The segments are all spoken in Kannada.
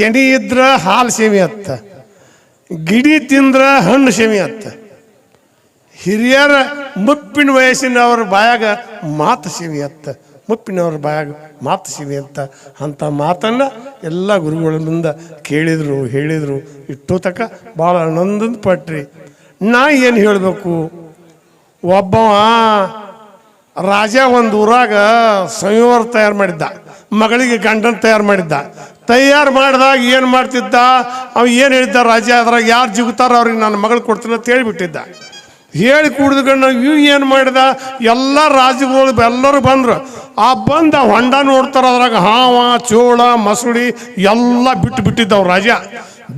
ಕೆಣಿ ಇದ್ರೆ ಹಾಲು ಸೇಮಿ ಅತ್ತ. ಗಿಡಿ ತಿಂದ್ರೆ ಹಣ್ಣು ಸೇಮಿ ಅತ್ತ. ಹಿರಿಯರ ಮುಪ್ಪಿನ ವಯಸ್ಸಿನವ್ರ ಬಾಯಾಗ ಮಾತು ಸೇವಿ ಅತ್ತ. ಮುಪ್ಪಿನವ್ರ ಬಾಯಾಗ ಮಾತು ಸೇವಿ ಅಂತ. ಅಂಥ ಮಾತನ್ನು ಎಲ್ಲ ಗುರುಗಳಿಂದ ಕೇಳಿದರು, ಹೇಳಿದರು. ಇಟ್ಟು ತಕ್ಕ ಭಾಳ ಆನಂದ ಪಟ್ರಿ. ನಾ ಏನು ಹೇಳಬೇಕು? ಒಬ್ಬವ ರಾಜ ಒಂದು ಊರಾಗ ಸಂಯೋರ ತಯಾರು ಮಾಡಿದ್ದ. ಮಗಳಿಗೆ ಗಂಡನ ತಯಾರು ಮಾಡಿದ್ದ. ತಯಾರು ಮಾಡಿದಾಗ ಏನು ಮಾಡ್ತಿದ್ದ? ಅವ ಏನು ಹೇಳಿದ್ದ ರಾಜ? ಅದ್ರಾಗ ಯಾರು ಜಿಗುತ್ತಾರ ಅವ್ರಿಗೆ ನನ್ನ ಮಗಳು ಕೊಡ್ತೀನಿ ಅಂತ ಹೇಳಿಬಿಟ್ಟಿದ್ದ. ಹೇಳಿ ಕುಡಿದುಕೊಂಡು ಇವ್ ಏನು ಮಾಡಿದ? ಎಲ್ಲ ರಾಜಗಳು ಎಲ್ಲರೂ ಬಂದರು. ಆ ಬಂದ ಹೊಂಡ ನೋಡ್ತಾರ ಅದ್ರಾಗ ಹಾವ, ಚೋಳ, ಮಸುಳಿ ಎಲ್ಲ ಬಿಟ್ಟು ಬಿಟ್ಟಿದ್ದವು ರಾಜ.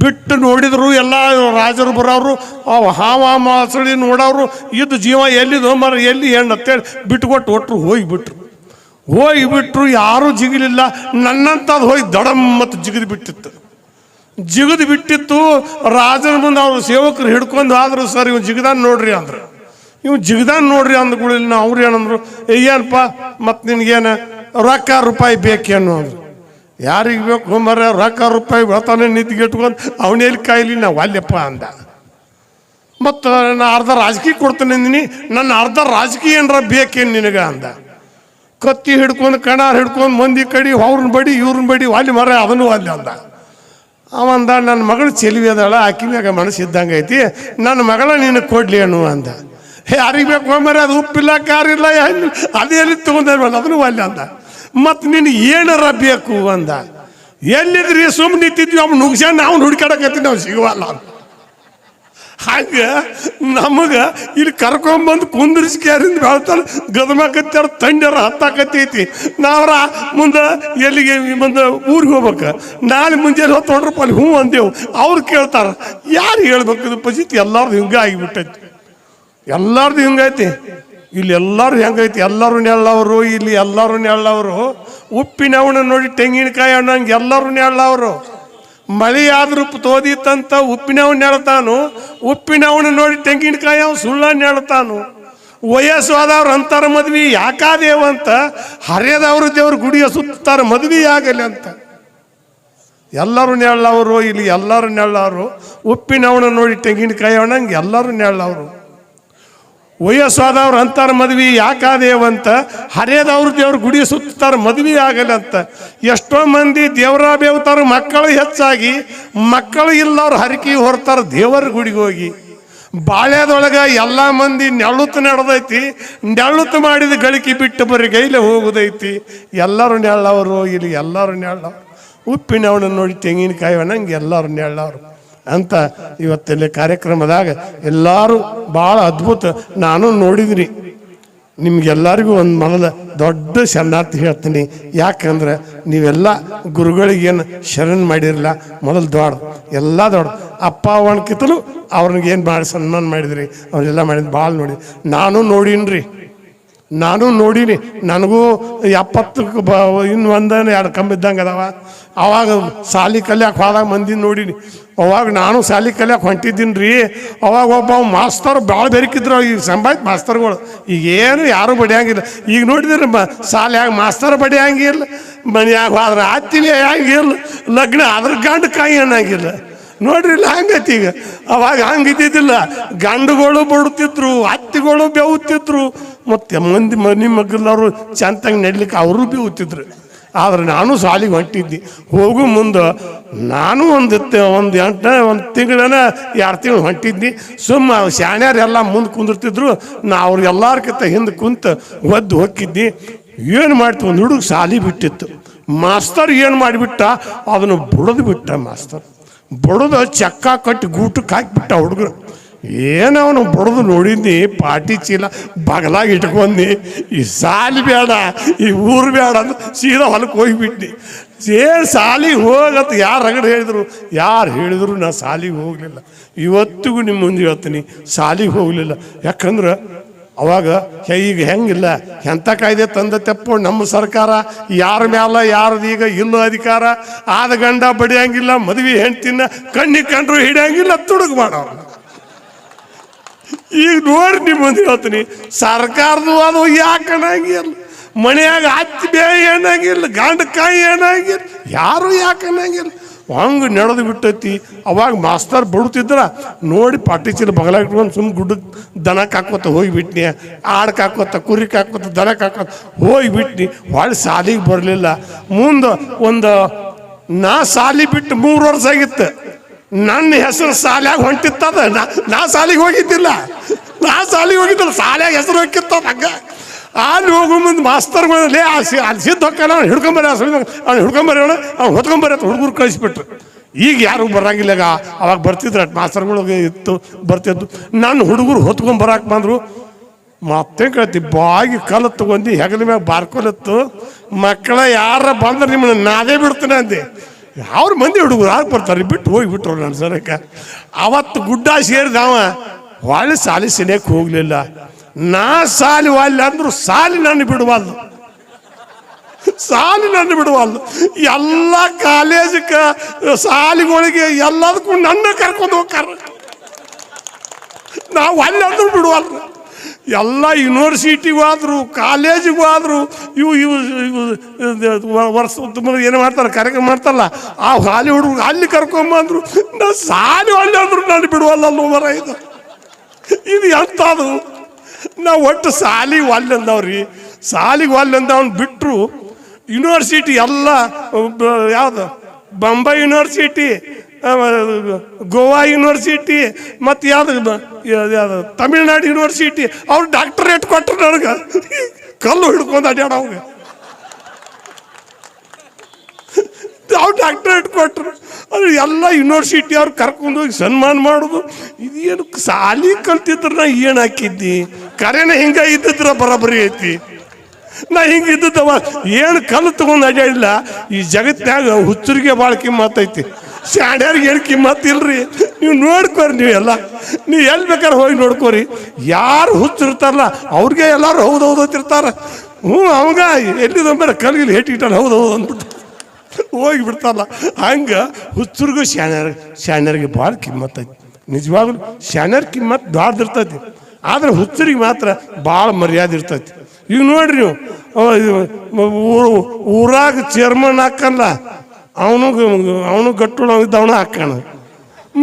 ಬಿಟ್ಟು ನೋಡಿದ್ರು ಎಲ್ಲ ರಾಜರು ಬರೋರು, ಅವು ಹಾವ, ಮಸುಳಿ ನೋಡೋರು ಇದ್ದು ಜೀವ ಎಲ್ಲಿದು ಮರ ಎಲ್ಲಿ ಹೆಣ್ಣು ಅಂತೇಳಿ ಬಿಟ್ಕೊಟ್ಟು ಒಟ್ಟರು ಹೋಗಿಬಿಟ್ರು. ಹೋಗಿಬಿಟ್ರು ಯಾರೂ ಜಿಗಿಲಿಲ್ಲ. ನನ್ನಂಥದ್ದು ಹೋಗಿ ದಡಮ್ ಮತ್ತು ಜಿಗಿದು ಬಿಟ್ಟಿತ್ತು. ಜಿಗಿದು ಬಿಟ್ಟಿತ್ತು. ರಾಜನ ಮುಂದೆ ಅವ್ರ ಸೇವಕರು ಹಿಡ್ಕೊಂಡು ಆದ್ರು ಸರ್ ಇವ್ ಜಿಗದಾನ್ ನೋಡ್ರಿ ಅಂದ್ರೆ. ಇವ್ ಜಿಗದಾನ್ ನೋಡ್ರಿ ಅಂದ್ಗಳಿಲ್ಲ ಅವ್ರು ಏನಂದ್ರು "ಏ, ಏನಪ್ಪ ಮತ್ತು ನಿನಗೇನು ರೊಕ್ಕ ರೂಪಾಯಿ ಬೇಕೇನು ಅಂದ್ರು ಯಾರಿಗೆ ಬೇಕು ಮರ ರೊಕ್ಕ ರೂಪಾಯಿ ಬರ್ತಾನೆ ನಿಂತ್ಗಿಟ್ಕೊಂಡು ಅವನೇಲಿ ಕಾಯಿಲಿ ನಾವು ಅಲ್ಲಪ್ಪ ಅಂದ. ಮತ್ತು ನಾನು ಅರ್ಧ ರಾಜಕೀಯ ಕೊಡ್ತೇನೆ ಅಂದಿನಿ. ನನ್ನ ಅರ್ಧ ರಾಜಕೀಯ ಏನರ ಬೇಕೇನು ನಿನಗೆ ಅಂದ. ಕತ್ತಿ ಹಿಡ್ಕೊಂಡು, ಕಣಾರ್ ಹಿಡ್ಕೊಂಡು, ಮಂದಿ ಕಡಿ ಅವ್ರನ್ನ ಬಡಿ ಇವ್ರನ್ನ ಬಡಿ ಅಲ್ಲಿ ಮರ ಅದನ್ನು ಅಲ್ಲಿ ಅಂದ. ಅವಂದ ನನ್ನ ಮಗಳು ಚೆಲುವಿ ಅದಾಳ, ಆಕಿ ಮ್ಯಾಗ ಮನಸ್ಸಿದ್ದಂಗೆ ಐತಿ ನನ್ನ ಮಗಳ ನಿನಗೆ ಕೊಡ್ಲಿ ಅನ್ನು ಅಂದ. ಹೇ, ಯಾರಿಗೆ ಬೇಕು ಮರ ಅದು ಉಪ್ಪಿಲ್ಲ ಕಾರಿಲ್ಲ ಅದೇನು ತೊಗೊಂಡಿರ್ಬಲ್ಲ ಅದನ್ನು ಅಲ್ಲಿ ಅಂದ. ಮತ್ತು ನಿನಗೆ ಏನಾರ ಬೇಕು, ಅಂದ. ಎಲ್ಲಿದ್ರಿ ಸುಮ್ಮನೆ ನಿಂತಿದ್ವಿ, ಅವ್ನು ನುಗ್ಸ್ಯಾನ, ಅವ್ನು ಹುಡ್ಕಾಡಕ್ಕೆ ನಾವು ಸಿಗುವಲ್ಲ ಅಂತ ಹಂಗೆ ನಮಗೆ ಇಲ್ಲಿ ಕರ್ಕೊಂಬಂದು ಕುಂದಿರಿಸಿ ಕ್ಯಾರಿಂದ ಬೆಳ್ತಾರೆ? ಗದಮಾಕತ್ಯಾರ ತಂಡ್ಯಾರ ಹತ್ತಾಕತ್ತೈತಿ. ನಾವ್ರ ಮುಂದೆ ಎಲ್ಲಿಗೆ ಮುಂದೆ ಊರಿಗೆ ಹೋಗ್ಬೇಕು? ನಾಳೆ ಮುಂಜಾನೆ ಹೊತ್ತು ಹೊಡ್ರಪ್ಪ ಅಲ್ಲಿ ಹ್ಞೂ ಅಂದೇವು. ಅವ್ರು ಕೇಳ್ತಾರೆ. ಯಾರು ಹೇಳ್ಬೇಕು ಇದು ಪರಿಸ್ಥಿತಿ? ಎಲ್ಲಾರ್ದು ಹಿಂಗೆ ಆಗಿಬಿಟ್ಟೈತಿ. ಎಲ್ಲಾರ್ದು ಹಿಂಗೈತಿ ಇಲ್ಲಿ ಎಲ್ಲರೂ ಹೆಂಗೈತಿ ಎಲ್ಲರೂ ನೆಳ್ಳವರು, ಇಲ್ಲಿ ಎಲ್ಲರೂ ನೆಳ್ಳವರು. ಉಪ್ಪಿನವನ ನೋಡಿ ತೆಂಗಿನಕಾಯಿ ಹಣ್ಣಂಗೆ ಎಲ್ಲರೂ ನೆಳ್ಳವರು. ಮಳೆ ಆದ್ರೂ ತೋದಿತ್ತಂತ ಉಪ್ಪಿನವನ್ ನೆಳ್ತಾನು ಉಪ್ಪಿನವನ ನೋಡಿ ತೆಂಗಿನಕಾಯಿ ಅವ್ನು ಸುಳ್ಳ ನೆಳ್ತಾನು ವಯಸ್ಸು ಆದವ್ರು ಅಂತಾರ ಮದ್ವಿ ಯಾಕಾದೇವ ಅಂತ ಹರಿಯದವರು ದೇವ್ರ ಗುಡಿಯ ಸುತ್ತಾರ ಮದ್ವಿ ಆಗಲಿ ಅಂತ. ಎಲ್ಲರೂ ನೆಳ್ಳವರು, ಇಲ್ಲಿ ಎಲ್ಲರೂ ನೆಳ್ಳವರು. ಉಪ್ಪಿನವನ ನೋಡಿ ತೆಂಗಿನಕಾಯಿ ಅವನಂಗೆ ಎಲ್ಲರೂ ನೆಳ್ಳವರು. ವಯಸ್ಸಾದವ್ರು ಅಂತಾರ ಮದ್ವಿ ಯಾಕಾದೇವಂತ ಹರಿಯದವ್ರು ದೇವ್ರ ಗುಡಿ ಸುತ್ತಾರ ಮದ್ವಿ ಆಗಲ್ಲ ಅಂತ. ಎಷ್ಟೋ ಮಂದಿ ದೇವರ ಬೇವ್ತಾರ, ಮಕ್ಕಳು ಹೆಚ್ಚಾಗಿ. ಮಕ್ಕಳು ಇಲ್ಲವ್ರು ಹರಕಿ ಹೊರ್ತಾರೆ ದೇವರ ಗುಡಿಗೆ ಹೋಗಿ. ಬಾಳ್ಯದೊಳಗ ಎಲ್ಲ ಮಂದಿ ನೆಳುತ್ತು ನಡೆದೈತಿ. ನೆಳುತ್ತು ಮಾಡಿದ ಗಳಿಕೆ ಬಿಟ್ಟು ಬರೀ ಗೈಲೆ ಹೋಗುದೈತಿ. ಎಲ್ಲರೂ ನೆಳ್ಳವರು, ಇಲ್ಲಿ ಎಲ್ಲರೂ ನೆಳ್ಳವ್ರು. ಉಪ್ಪಿನವನ ನೋಡಿ ತೆಂಗಿನಕಾಯಿ ಹಣ್ಣಂಗೆ ಎಲ್ಲರೂ ನೆಳ್ಳವ್ರು. ಅಂತ ಇವತ್ತಲ್ಲಿ ಕಾರ್ಯಕ್ರಮದಾಗ ಎಲ್ಲರೂ ಭಾಳ ಅದ್ಭುತ ನಾನು ನೋಡಿದ್ರಿ. ನಿಮ್ಗೆಲ್ಲರಿಗೂ ಒಂದು ಮೊದಲ ದೊಡ್ಡ ಶರಣಾರ್ಥಿ ಹೇಳ್ತೀನಿ. ಯಾಕಂದ್ರೆ ನೀವೆಲ್ಲ ಗುರುಗಳಿಗೇನು ಶರಣ್ ಮಾಡಿರಲ್ಲ ಮೊದಲು ದೊಡ್ಡ, ಎಲ್ಲ ದೊಡ್ಡ. ಅಪ್ಪ ಅವನಕಿತ್ತಲೂ ಏನು ಮಾಡಿ ಸನ್ಮಾನ ಮಾಡಿದ್ರಿ. ಅವರೆಲ್ಲ ಮಾಡಿದ್ ಭಾಳ ನೋಡಿ. ನಾನು ನೋಡೀನ್ರಿ. ನಾನು ನೋಡೀನಿ. ನನಗೂ ಎಪ್ಪತ್ತಕ್ಕೆ ಬ, ಇನ್ನು ಒಂದನ ಎರಡು ಕಂಬ ಇದ್ದಂಗೆ ಅದಾವ. ಅವಾಗ ಸಾಲಿ ಕಲ್ಯಾಕ ಹೋದಾಗ ಮಂದಿ ನೋಡೀನಿ. ಅವಾಗ ನಾನು ಸಾಲಿ ಕಲ್ಯಾಕ ಹೊಂಟಿದ್ದೀನಿ ರೀ ಅವಾಗ ಒಬ್ಬ ಮಾಸ್ತರ್ ಭಾಳ ಬೆರಕಿದ್ರು ಈಗ ಸಂಭಾಯ್ತು ಮಾಸ್ತರ್ಗಳು. ಈಗ ಏನು ಯಾರು ಬಡಿಯಂಗಿಲ್ಲ. ಈಗ ನೋಡಿದ್ರೆ ಮ, ಸಾಲ್ಯಾಗ ಮಾಸ್ತರ್ ಬಡಿಯಂಗಿಲ್ಲ. ಮನೆಯಾಗ ಹೋದ್ರೆ ಆತಿಲಿ ಹಂಗಿಲ್ಲ ಲಗ್ನ ಅದ್ರ ಗಂಡು ಕಾಯಿ ಅನ್ನಂಗಿಲ್ಲ. ನೋಡ್ರಿ ಇಲ್ಲ ಹಂಗೈತಿ ಈಗ. ಅವಾಗ ಹಂಗಿದ್ದಿದ್ದಿಲ್ಲ. ಗಂಡುಗಳು ಬಡುತ್ತಿದ್ರು, ಅತ್ತಿಗಳು ಬೆವುತ್ತಿದ್ರು ಮತ್ತೆ ಮಂದಿ ಮನೆ ಮಗ್ಗಲವರು ಚಂತಾಗಿ ನಡ್ಲಿಕ್ಕೆ ಅವರು ಉತ್ತಿದ್ರು. ಆದ್ರೆ ನಾನು ಸಾಲಿಗೆ ಹೊಂಟಿದ್ದೆ. ಹೋಗು ಮುಂದೆ ನಾನು ಒಂದು ಒಂದು ಎಂಟ ಒಂದು ತಿಂಗಳನ ಎರಡು ತಿಂಗಳು ಹೊಂಟಿದ್ದೆ. ಸುಮ್ಮ ಶಾಣ್ಯಾರೆಲ್ಲ ಮುಂದೆ ಕುಂದಿರ್ತಿದ್ರು. ನಾ ಕತೆ ಹಿಂದೆ ಕುಂತ ಒದ್ದು ಹೋಗಿದ್ನಿ ಏನು ಮಾಡ್ತು ಒಂದು ಹುಡುಗ ಸಾಲಿ ಬಿಟ್ಟಿತ್ತು. ಮಾಸ್ತರ್ ಏನು ಮಾಡಿಬಿಟ್ಟ? ಅದನ್ನು ಬುಡದು ಬಿಟ್ಟ ಮಾಸ್ತರ್. ಬಡದು ಚಕ್ಕ ಕಟ್ಟಿ ಗೂಟಕ್ಕೆ ಹಾಕಿಬಿಟ್ಟ ಹುಡುಗರು. ಏನು ಅವನು ಬಡದು ನೋಡಿದ್ನಿ, ಪಾಟಿ ಚೀಲ ಬಗಲಾಗಿ ಇಟ್ಕೊಂಡಿ ಈ ಸಾಲಿ ಬೇಡ ಈ ಊರು ಬೇಡ ಅಂತ ಸೀದಾ ಹೊಲಕ್ಕೆ ಹೋಗಿಬಿಟ್ನಿ. ಏನು ಸಾಲಿಗೆ ಹೋಗತ್ತ ಯಾರು ರಗಡೆ ಹೇಳಿದ್ರು? ಯಾರು ಹೇಳಿದ್ರು ನಾ ಸಾಲಿಗೆ ಹೋಗಲಿಲ್ಲ. ಇವತ್ತಿಗೂ ನಿಮ್ಮ ಮುಂದೆ ಹೇಳ್ತೀನಿ, ಸಾಲಿಗೆ ಹೋಗಲಿಲ್ಲ. ಯಾಕಂದ್ರೆ ಅವಾಗ ಈಗ ಹೆಂಗಿಲ್ಲ? ಎಂಥ ಕಾಯ್ದೆ ತಂದ ತೆಪ್ಪು ನಮ್ಮ ಸರ್ಕಾರ? ಯಾರ ಮ್ಯಾಲ, ಯಾರ್ದು ಈಗ ಇಲ್ಲ ಅಧಿಕಾರ? ಆದ ಗಂಡ ಬಡಿಯಂಗಿಲ್ಲ, ಮದುವೆ ಹೆಂಡ್ತಿನ ಕಣ್ಣಿಗೆ ಕಂಡ್ರು ಹಿಡಿಯಂಗಿಲ್ಲ, ತುಡುಗು ಮಾಡೋರು ಈಗ ನೋಡಿ ನಿಮ್ಮ ಮಂದಿ ಹೇಳ್ತೀನಿ ಸರ್ಕಾರದು ಅದು ಯಾಕೆ ಅನ್ನಂಗಿಲ್ಲ. ಮನೆಯಾಗ ಹತ್ತಿ ಬೇ ಏನಾಗಿಲ್ಲ ಗಂಡ ಕಾಯಿ ಏನಾಗಿಲ್ಲ ಯಾರು ಯಾಕೆ ಅನ್ನಂಗಿಲ್ಲ. ಹಂಗೆ ನಡೆದು ಬಿಟ್ಟೈತಿ. ಅವಾಗ ಮಾಸ್ತರ್ ಬಿಡ್ತಿದ್ರ ನೋಡಿ ಪಾಟಿ ಚೀಲ ಬಗಲ ಇಟ್ಕೊಂಡು ಸುಮ್ ಗುಡ್ಡಕ್ಕೆ ದನಕ್ಕೆ ಹಾಕೋತ ಹೋಗಿಬಿಟ್ನಿ ಆಡಕ್ಕೆ ಹಾಕೋತ ಕುರಿ ಹಾಕೋತ ದನಕ್ಕೆ ಹಾಕೋತ ಹೋಗಿಬಿಟ್ನಿ ಹೊಳ್ಳಿ ಸಾಲಿಗೆ ಬರಲಿಲ್ಲ. ಮುಂದೆ ಒಂದು ನಾ ಸಾಲಿ ಬಿಟ್ಟು ಮೂರು ವರ್ಷ ಆಗಿತ್ತು. ನನ್ನ ಹೆಸರು ಸಾಲ್ಯಾಗ ಹೊಂಟಿತ್ತದ. ನಾ ಸಾಲಿಗೆ ಹೋಗಿದ್ದಿಲ್ಲ. ನಾ ಸಾಲಿಗೆ ಹೋಗಿದ್ದಿಲ್ಲ. ಸಾಲ್ಯಾಗ ಹೆಸರು ಹೋಗಿತ್ತ ಹಂಗ. ಅಲ್ಲಿ ಹೋಗೋ ಮುಂದೆ ಮಾಸ್ತರ್ಗಳು ಆ ಸಿ ಅಲ್ಲಿ ಸಿದ್ಧ ಹೊಕ್ಕ ಅವ್ನು ಹಿಡ್ಕೊಂಬರ ಅವ್ನು ಹಿಡ್ಕೊಂಬರ ಅವ್ನು ಹೊತ್ಕೊಂಬರ ಹುಡುಗರು ಕಳಿಸ್ಬಿಟ್ರು. ಈಗ ಯಾರು ಬರಂಗಿಲ್ಲ ಅವಾಗ ಬರ್ತಿದ್ರು ಮಾಸ್ತರ್ಗಳು ಇತ್ತು ಬರ್ತಿದ್ದು ನನ್ನ ಹುಡುಗರು ಹೊತ್ಕೊಂಬರಕ್ಕೆ ಬಂದರು. ಮತ್ತೆ ಕೇಳ್ತಿ ಬಾಗಿ ಕಲ್ಲು ತಗೊಂಡು ಹೆಗಲ ಮ್ಯಾಗ ಬಾರ್ಕೊಲತ್ತು ಮಕ್ಕಳ ಯಾರ ಬಂದ್ರೆ ನಿಮ್ಮನ್ನ ನಾದೇ ಬಿಡ್ತೀನಿ ಅಂದೆ. ಅವ್ರ ಮಂದಿ ಹುಡುಗರು, ಯಾರು ಬರ್ತಾರೆ? ಬಿಟ್ಟು ಹೋಗಿಬಿಟ್ರು ನನ್ನ ಸರಕ್ಕೆ ಅವತ್ತು ಗುಡ್ಡ ಸೇರಿದವ ಒಳ್ಳೆ ಸಾಲಿ ಸೆನೆಯಕ್ಕೆ ಹೋಗ್ಲಿಲ್ಲ. ನಾ ಸಾಲಿ ವಾಲಿ ಅಂದ್ರು ಸಾಲಿ ನನ್ನ ಬಿಡುವಲ್ದು. ಸಾಲಿ ನನ್ನ ಬಿಡುವಲ್ದು. ಎಲ್ಲ ಕಾಲೇಜಕ್ಕೆ, ಸಾಲಿಗಳಿಗೆ ಎಲ್ಲದಕ್ಕೂ ನನ್ನ ಕರ್ಕೊಂಡು ಹೋಗ್ತಾರ. ನಾವು ಅಲ್ಲಿ ಅಂದ್ರೂ ಬಿಡುವಲ್ರು ಎಲ್ಲ ಯೂನಿವರ್ಸಿಟಿಗೂ ಆದ್ರು ಕಾಲೇಜಿಗೂ ಇವು ಇವು ಇವು ವರ್ಷ ತುಂಬ ಏನು ಮಾಡ್ತಾರೆ, ಕಾರ್ಯಕ್ರಮ ಮಾಡ್ತಾರಲ್ಲ, ಆ ಹಾಲಿ ಹುಡುಗ ಅಲ್ಲಿ ಕರ್ಕೊಂಬಂದ್ರು, ನಾ ಸಾಲಿ ಅಲ್ಲಿ ಅಂದ್ರು ನಾನು ಬಿಡುವಲ್ಲ ಮರ ಇದು. ಇದು ಎಂಥದು ನಾವು ಒಟ್ಟು ಸಾಲಿ ಒಲ್ಲೆ ಅಂದವ್ರಿ. ಸಾಲಿಗೆ ಒಲ್ಲೆ ಅಂದ ಅವ್ನು ಬಿಟ್ಟರು ಯೂನಿವರ್ಸಿಟಿ ಎಲ್ಲ ಯಾವುದು ಬಂಬೈ ಯೂನಿವರ್ಸಿಟಿ ಗೋವಾ ಯೂನಿವರ್ಸಿಟಿ, ಮತ್ತು ಯಾವ್ದು ಯಾವ್ದು ತಮಿಳ್ನಾಡು ಯೂನಿವರ್ಸಿಟಿ, ಅವ್ರು ಡಾಕ್ಟರೇಟ್ ಕೊಟ್ಟರು ನನಗೆ. ಕಲ್ಲು ಹಿಡ್ಕೊಂಡು ಅಡ್ಯಾಡ ಅವ್ರಿಗೆ ಅವ್ರು ಡಾಕ್ಟರೇಟ್ ಕೊಟ್ಟರು ಅದು ಎಲ್ಲ ಯೂನಿವರ್ಸಿಟಿ ಅವ್ರು ಕರ್ಕೊಂಡು ಹೋಗಿ ಸನ್ಮಾನ ಮಾಡೋದು. ಇದೇನು ಸಾಲಿ ಕಲ್ತಿದ್ರೆ ನಾ ಏನು ಹಾಕಿದ್ದಿ? ಕರೆನೇ ಹಿಂಗೆ ಇದ್ದಿದ್ರ ಬರೋಬ್ಬರಿ ಐತಿ. ನಾ ಹಿಂಗೆ ಇದ್ದದ್ದವ ಏನು ಕಲ್ಲು ತಗೊಂಡು ಅಡ್ಯಾಡಿಲ್ಲ. ಈ ಜಗತ್ತಿನಾಗ ಹುಚ್ಚರಿಗೆ ಭಾಳ ಕಿಮ್ಮತ್ ಐತಿ ಶಾಣ್ಯಾರಿಗೆ ಏನು ಕಿಮ್ಮತ್ ಇಲ್ರಿ? ನೀವು ನೋಡ್ಕೋರಿ ನೀವು ಎಲ್ಲ ನೀವು ಎಲ್ಲಿ ಬೇಕಾದ್ರೆ ಹೋಗಿ ನೋಡ್ಕೋರಿ. ಯಾರು ಹುಚ್ಚಿರ್ತಾರಲ್ಲ, ಅವ್ರಿಗೆ ಎಲ್ಲರೂ ಹೌದು ಹೌದು ಅಂತಿರ್ತಾರೆ. ಹ್ಞೂ, ಅವಾಗ ಎಲ್ಲಿದಂಬರ ಕಲ್ಗಿಲಿ ಹೇಟಿಟ್ಟಾನ ಹೌದು ಹೌದು ಅಂದ್ಬಿಟ್ಟು ಹೋಗಿ ಬಿಡ್ತಾರಲ್ಲ. ಹಂಗೆ ಹುಚ್ಚರಿಗೂ ಶಾಣ್ಯರ್ ಶಾಣ್ಯರಿಗೆ ಭಾಳ ಕಿಮ್ಮತ್ ಐತಿ. ನಿಜವಾಗ್ಲೂ ಕಿಮ್ಮತ್ ದೊಡ್ಡದಿರ್ತೈತಿ ಆದ್ರೆ ಹುಚ್ಚರಿಗೆ ಮಾತ್ರ ಭಾಳ ಮರ್ಯಾದೆ ಇರ್ತೈತಿ. ಈಗ ನೋಡ್ರಿ ನೀವು ಊರಾಗ ಚೇರ್ಮನ್ ಹಾಕಲ್ಲ ಅವನು ಅವನು ಗಟ್ಟುಣ ಇದ್ದವನ ಹಾಕಾನ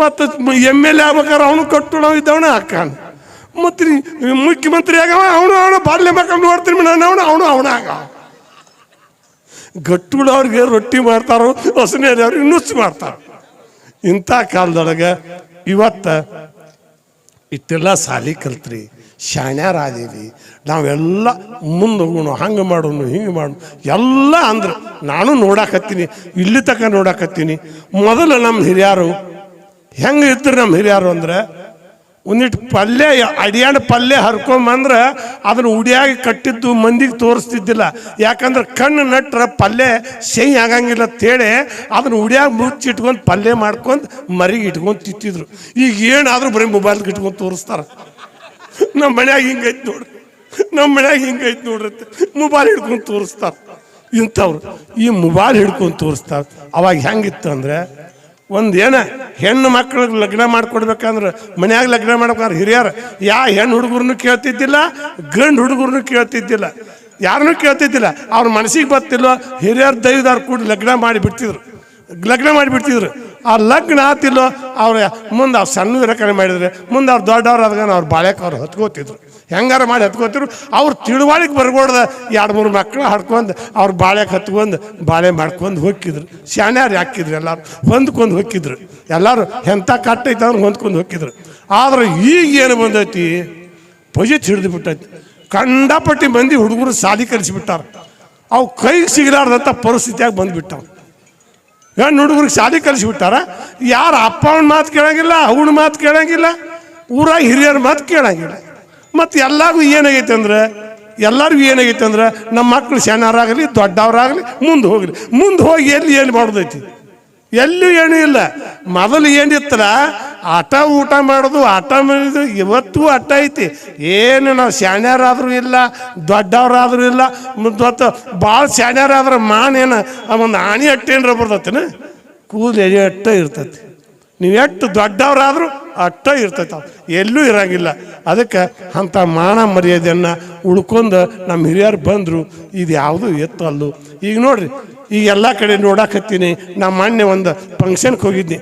ಮತ್ತು ಎಂ ಎಲ್ ಎ ಆಗ್ಬೇಕಾದ್ರೆ ಅವನು ಕಟ್ಟುಣ ಇದ್ದವನ ಹಾಕಾನ ಮತ್ತು ಮುಖ್ಯಮಂತ್ರಿ ಆಗವ, ಅವನು ಅವನು ಬಾಲ್ಯ ಮಕ್ಕಳು ನೋಡ್ತೀನಿ ನಾನು, ಅವನು ಅವನು ಆಗ ಗಟ್ಟುಗಳವ್ರಿಗೆ ರೊಟ್ಟಿ ಮಾಡ್ತಾರೋ ಹೊಸನೇ ಅವ್ರಿಗೆ ನುಚ್ಚು ಮಾಡ್ತಾರೆ. ಇಂಥ ಕಾಲದೊಳಗೆ ಇವತ್ತ ಇಷ್ಟೆಲ್ಲ ಸಾಲಿ ಕಲ್ತ್ರಿ ಶಾಣ್ಯಾರಾದೀವಿ ನಾವೆಲ್ಲ ಮುಂದೆ ಹೋಗೋಣ, ಹಂಗೆ ಮಾಡೋಣ, ಹಿಂಗೆ ಮಾಡೋಣ. ಎಲ್ಲ ಅಂದ್ರೆ ನಾನು ನೋಡಾಕತ್ತೀನಿ, ಇಲ್ಲಿ ತನಕ ನೋಡಾಕತ್ತೀನಿ. ಮೊದಲು ನಮ್ಮ ಹಿರಿಯರು, ಹೆಂಗೆ ಇದ್ರು ನಮ್ಮ ಹಿರಿಯರು ಅಂದ್ರೆ ಒಂದಿಟ್ಟು ಪಲ್ಯ ಅಡಿಯಾಣ ಪಲ್ಯ ಹರ್ಕೊಂಬಂದ್ರೆ ಅದನ್ನ ಉಡಿಯಾಗಿ ಕಟ್ಟಿದ್ದು ಮಂದಿಗೆ ತೋರಿಸ್ತಿದ್ದಿಲ್ಲ. ಯಾಕಂದ್ರೆ ಕಣ್ಣು ನಟ್ರೆ ಪಲ್ಯ ಸೈ ಆಗಂಗಿಲ್ಲ ಅಂತೇಳಿ ಅದನ್ನ ಉಡಿಯಾಗಿ ಮುಚ್ಚಿಟ್ಕೊಂಡು ಪಲ್ಯ ಮಾಡ್ಕೊಂಡು ಮರಿಗೆ ಇಟ್ಕೊಂಡು ತಿಂತಿದ್ರು. ಈಗ ಏನಾದರೂ ಬರೀ ಮೊಬೈಲ್ಗೆ ಇಟ್ಕೊಂಡು ತೋರಿಸ್ತಾರೆ. ನಮ್ಮ ಮನ್ಯಾಗ ಹಿಂಗೈತೆ ನೋಡ್ರಿ. ನಮ್ಮ ಮನ್ಯಾಗ ಹಿಂಗೈತೆ ನೋಡ್ರಿ ಮೊಬೈಲ್ ಹಿಡ್ಕೊಂಡು ತೋರಿಸ್ತಾರೆ. ಇಂಥವ್ರು ಈ ಮೊಬೈಲ್ ಹಿಡ್ಕೊಂಡು ತೋರಿಸ್ತಾರೆ. ಅವಾಗ ಹೆಂಗಿತ್ತು ಅಂದ್ರೆ ಒಂದು ಏನ ಹೆಣ್ಣು ಮಕ್ಳಿಗೆ ಲಗ್ನ ಮಾಡ್ಕೊಡ್ಬೇಕಂದ್ರೆ ಮನ್ಯಾಗ ಲಗ್ನ ಮಾಡ್ಬೇಕಂದ್ರೆ ಹಿರಿಯರು, ಯಾ ಹೆಣ್ಣು ಹುಡುಗರನ್ನು ಕೇಳ್ತಿದ್ದಿಲ್ಲ, ಗಂಡು ಹುಡುಗರನ್ನು ಕೇಳ್ತಿದ್ದಿಲ್ಲ. ಯಾರನ್ನೂ ಕೇಳ್ತಿದ್ದಿಲ್ಲ. ಅವ್ರ ಮನಸ್ಸಿಗೆ ಬರ್ತಿಲ್ಲ ಹಿರಿಯರ ದೈವದವ್ರು ಕೂಡ ಲಗ್ನ ಮಾಡಿ ಬಿಡ್ತಿದ್ರು. ಲಗ್ನ ಮಾಡಿ ಬಿಡ್ತಿದ್ರು. ಆ ಲಗ್ನ ಆತಿಲ್ಲೋ, ಅವ್ರ ಮುಂದೆ ಅವ್ರು ಸಣ್ಣ ಇರಕನೆ ಮಾಡಿದ್ರೆ, ಮುಂದೆ ಅವ್ರು ದೊಡ್ಡವ್ರು ಆದಾಗ ಅವ್ರು ಬಾಳೆಕ ಅವ್ರು ಹತ್ಕೋತಿದ್ರು. ಹೆಂಗಾರ ಮಾಡಿ ಹತ್ಕೋತಿರು? ಅವ್ರು ತಿಳುವಳಿಕೆ ಬರ್ಗೋಡ್ದ ಎರಡು ಮೂರು ಮಕ್ಕಳು ಹಡ್ಕೊಂಡು ಅವ್ರು ಬಾಳೆಗೆ ಹತ್ಕೊಂಡು ಬಾಳೆ ಮಾಡ್ಕೊಂಡು ಹೋಗಿದ್ರು ಶಾಣ್ಯಾರು ಹಾಕಿದ್ರು ಎಲ್ಲರೂ? ಹೊಂದ್ಕೊಂಡು ಹೋಗಿದ್ರು ಎಲ್ಲರೂ ಎಂಥ ಕಟ್ಟೈತೆ ಅವ್ರು ಹೊಂದ್ಕೊಂಡು ಹೋಗಿದ್ರು ಆದ್ರೆ ಈಗ ಏನು ಬಂದೈತಿ? ಪೊಜಿತ್ ಹಿಡಿದು ಬಿಟ್ಟೈತಿ. ಕಂಡಪಟ್ಟಿ ಮಂದಿ ಹುಡುಗರು ಸಾಲಿ ಕಲಿಸಿಬಿಟ್ಟಾರ ಅವು ಕೈಗೆ ಸಿಗಲಾರ್ದಂಥ ಪರಿಸ್ಥಿತಿಯಾಗಿ ಬಂದ್ಬಿಟ್ಟವು. ಹೆಣ್ಣು ಹುಡುಗರಿಗೆ ಶಾಲೆ ಕಲಿಸಿಬಿಟ್ಟಾರ ಯಾರು ಅಪ್ಪ ಅವನ ಮಾತು ಕೇಳಂಗಿಲ್ಲ, ಅವನ ಮಾತು ಕೇಳಂಗಿಲ್ಲ ಊರ ಹಿರಿಯರ ಮಾತು ಕೇಳಂಗಿಲ್ಲ. ಮತ್ತು ಎಲ್ಲರಿಗೂ ಏನಾಗೈತೆ ಅಂದ್ರೆ, ಎಲ್ಲರಿಗೂ ಏನಾಗೈತೆ ಅಂದ್ರೆ ನಮ್ಮ ಮಕ್ಕಳು ಸಣ್ಣವರಾಗಲಿ ದೊಡ್ಡವರಾಗಲಿ, ಮುಂದೆ ಹೋಗಲಿ. ಮುಂದೆ ಹೋಗಿ ಎಲ್ಲಿ ಏನು ಮಾಡೋದೈತಿ? ಎಲ್ಲೂ ಏನೂ ಇಲ್ಲ. ಮೊದಲು ಏನಿತ್ತಲ್ಲ, ಆಟ, ಊಟ ಮಾಡೋದು, ಆಟ ಮಾಡಿದ್ದು ಇವತ್ತು ಆಟ ಐತಿ. ಏನು ನಾವು ಶಾಣ್ಯರಾದ್ರೂ ಇಲ್ಲ, ದೊಡ್ಡವರಾದರೂ ಇಲ್ಲ, ಮತ್ತು ಭಾಳ ಶಾಣ್ಯರಾದ್ರೆ ಆ ಒಂದು ಆಣಿ ಅಟ್ಟೇನ್ರ ಬರ್ತೈತೆ ಕೂದಲು ಎಳೆ ಅಟ್ಟ ಇರ್ತೈತಿ. ನೀವು ಎಷ್ಟು ದೊಡ್ಡವರಾದರೂ ಅಟ್ಟ ಇರ್ತೈತೆ. ಎಲ್ಲೂ ಇರಂಗಿಲ್ಲ. ಅದಕ್ಕೆ ಅಂಥ ಮಾನ ಮರ್ಯಾದೆಯನ್ನು ಉಳ್ಕೊಂಡು ನಮ್ಮ ಹಿರಿಯರು ಬಂದರು. ಇದು ಯಾವುದೂ ಎತ್ತು ಅಲ್ಲು. ಈಗ ನೋಡ್ರಿ, ಈಗ ಎಲ್ಲ ಕಡೆ ನೋಡಾಕತ್ತೀನಿ. ನಾ ಮೊನ್ನೆ ಒಂದು ಫಂಕ್ಷನ್ಗೆ ಹೋಗಿದ್ನಿ.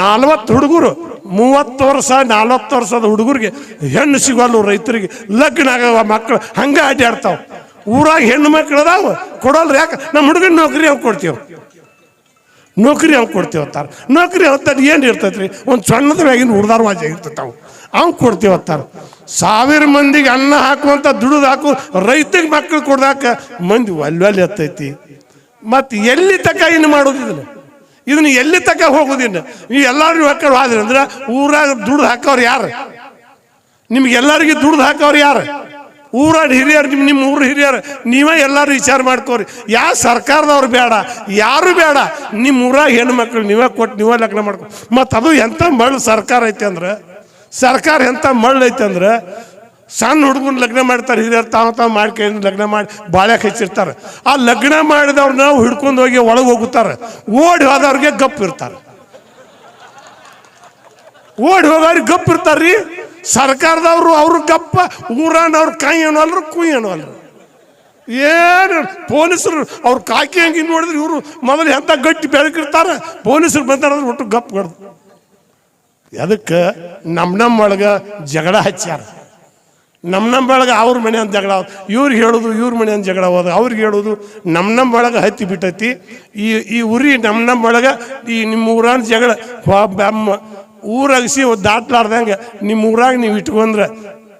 ನಲ್ವತ್ತು ಹುಡುಗರು, ಮೂವತ್ತು ವರ್ಷ, ನಲ್ವತ್ತು ವರ್ಷದ ಹುಡುಗರಿಗೆ ಹೆಣ್ಣು ಸಿಗೋಲ್ಲ ರೈತರಿಗೆ. ಲಗ್ನ ಆಗವ ಮಕ್ಕಳು ಹಂಗೆ ಅಡ್ಡಾಡ್ತಾವೆ ಊರಾಗ ಹೆಣ್ಣು ಮಕ್ಕಳು ಅದಾವ, ಕೊಡೋಲ್ರಿ ಯಾಕೆ? ನಮ್ಮ ಹುಡುಗನ ನೌಕರಿ ಅವ್ರು ಕೊಡ್ತೀವಿ? ನೌಕರಿ ಅವ್ನು ಕೊಡ್ತೀವಿ ಅಂತಾರೆ. ನೌಕರಿ ಹೊತ್ತಾರ ಏನು ಇರ್ತೈತೆ ಒಂದು ಸಣ್ಣದ ಮ್ಯಾಗಿನ ಹುಡ್ದಾರ ವಾಜಿ ಇರ್ತೈತೆ ಅವು ಅವ್ನು ಕೊಡ್ತೀವಿ ಅಂತಾರೆ. ಸಾವಿರ ಮಂದಿಗೆ ಅನ್ನ ಹಾಕುವಂಥ ದುಡಿದು ಹಾಕು ರೈತಗೆ ಮಕ್ಕಳು ಕೊಡ್ದಾಕ ಮಂದಿ ಒಲ್ವಲ್ಲಿ ಎತ್ತೈತಿ. ಮತ್ತು ಎಲ್ಲಿ ತಕ ಇನ್ನು ಮಾಡೋದು ಇದನ್ನು? ಇದನ್ನ ಎಲ್ಲಿ ತಕ ಹೋಗೋದಿಲ್ಲ ನೀವು ಎಲ್ಲರೂ ಮಕ್ಕಳು ಆದ್ರೆ ಅಂದ್ರೆ ಊರಾಗ ದುಡ್ದು ಹಾಕೋರು ಯಾರು? ನಿಮ್ಗೆ ಎಲ್ಲರಿಗೂ ದುಡ್ದು ಹಾಕೋರು ಯಾರು? ಊರಾಗ ಹಿರಿಯರು ನಿಮ್ಮ ನಿಮ್ಮ ಊರು ಹಿರಿಯರು, ನೀವೇ ಎಲ್ಲರೂ ವಿಚಾರ ಮಾಡ್ಕೋರಿ. ಯಾವ ಸರ್ಕಾರದವ್ರು ಬೇಡ, ಯಾರು ಬೇಡ ನಿಮ್ಮ ಊರಾಗ ಹೆಣ್ಣು ಮಕ್ಳು ನೀವೇ ಕೊಟ್ಟು ನೀವೇ ಲಗ್ನ ಮಾಡ್ಕೊ ಮತ್ತು ಅದು ಎಂಥ ಮಳ್ಳು ಸರ್ಕಾರ ಐತೆ ಅಂದ್ರೆ, ಸರ್ಕಾರ ಎಂಥ ಮಳ್ಳು ಐತೆ ಅಂದ್ರೆ, ಸಣ್ಣ ಹುಡುಗನ ಲಗ್ನ ಮಾಡ್ತಾರೆ, ಹಿರಿಯರು ತಾವು ತಾವು ಮಾಡ್ಕೊಂಡು ಲಗ್ನ ಮಾಡಿ ಬಾಳೆ ಹಚ್ಚಿರ್ತಾರೆ. ಆ ಲಗ್ನ ಮಾಡಿದವ್ರನ್ನ ಹಿಡ್ಕೊಂಡು ಹೋಗಿ ಒಳಗೆ ಹೋಗುತ್ತಾರೆ ಓಡಿ ಹೋದವ್ರಿಗೆ ಗಪ್ ಇರ್ತಾರೆ. ಓಡಿ ಹೋಗೋರಿಗೆ ಗಪ್ ಇರ್ತಾರ್ರಿ? ಸರ್ಕಾರದವ್ರು ಅವ್ರು ಗಪ್ಪ ಊರಾನವ್ರು ಕಾಯಿ ಅಲ್ರು ಕುಯ್ ಅಲ್ರು ಏನು ಪೊಲೀಸರು ಅವ್ರು ಕಾಕಿ ಹಂಗೆ ನೋಡಿದ್ರೆ ಇವರು ಮೊದಲು ಎಂತ ಗಟ್ಟಿ ಬೆಳಕಿರ್ತಾರೆ ಪೊಲೀಸರು ಬಂದಾರ ಒಟ್ಟು ಗಪ್ ಕಡ್ದು. ಅದಕ್ಕೆ ನಮ್ಮ ನಮ್ಮ ಒಳಗೆ ಜಗಳ ಹಚ್ಚಾರ ನಮ್ಮ ನಮ್ಮ ಒಳಗೆ ಅವ್ರ ಮನೆ ಅಂತ ಜಗಳ ಇವ್ರಿಗೆ ಹೇಳೋದು ಇವ್ರ ಮನೆ ಅಂತ ಜಗಳ ಹೋದ ಅವ್ರಿಗೆ ಹೇಳೋದು ನಮ್ಮ ನಮ್ಮ ಒಳಗೆ ಹತ್ತಿ ಬಿಟ್ಟೈತಿ. ಈ ಈ ಉರಿ ನಮ್ಮ ನಮ್ಮ ಒಳಗೆ, ಈ ನಿಮ್ಮ ಊರಾನ ಜಗಳ ಊರಗಸಿ ದಾಟ್ಲಾರ್ದಂಗೆ ನಿಮ್ಮ ಊರಾಗ ನೀವು ಇಟ್ಕೊಂಡ್ರೆ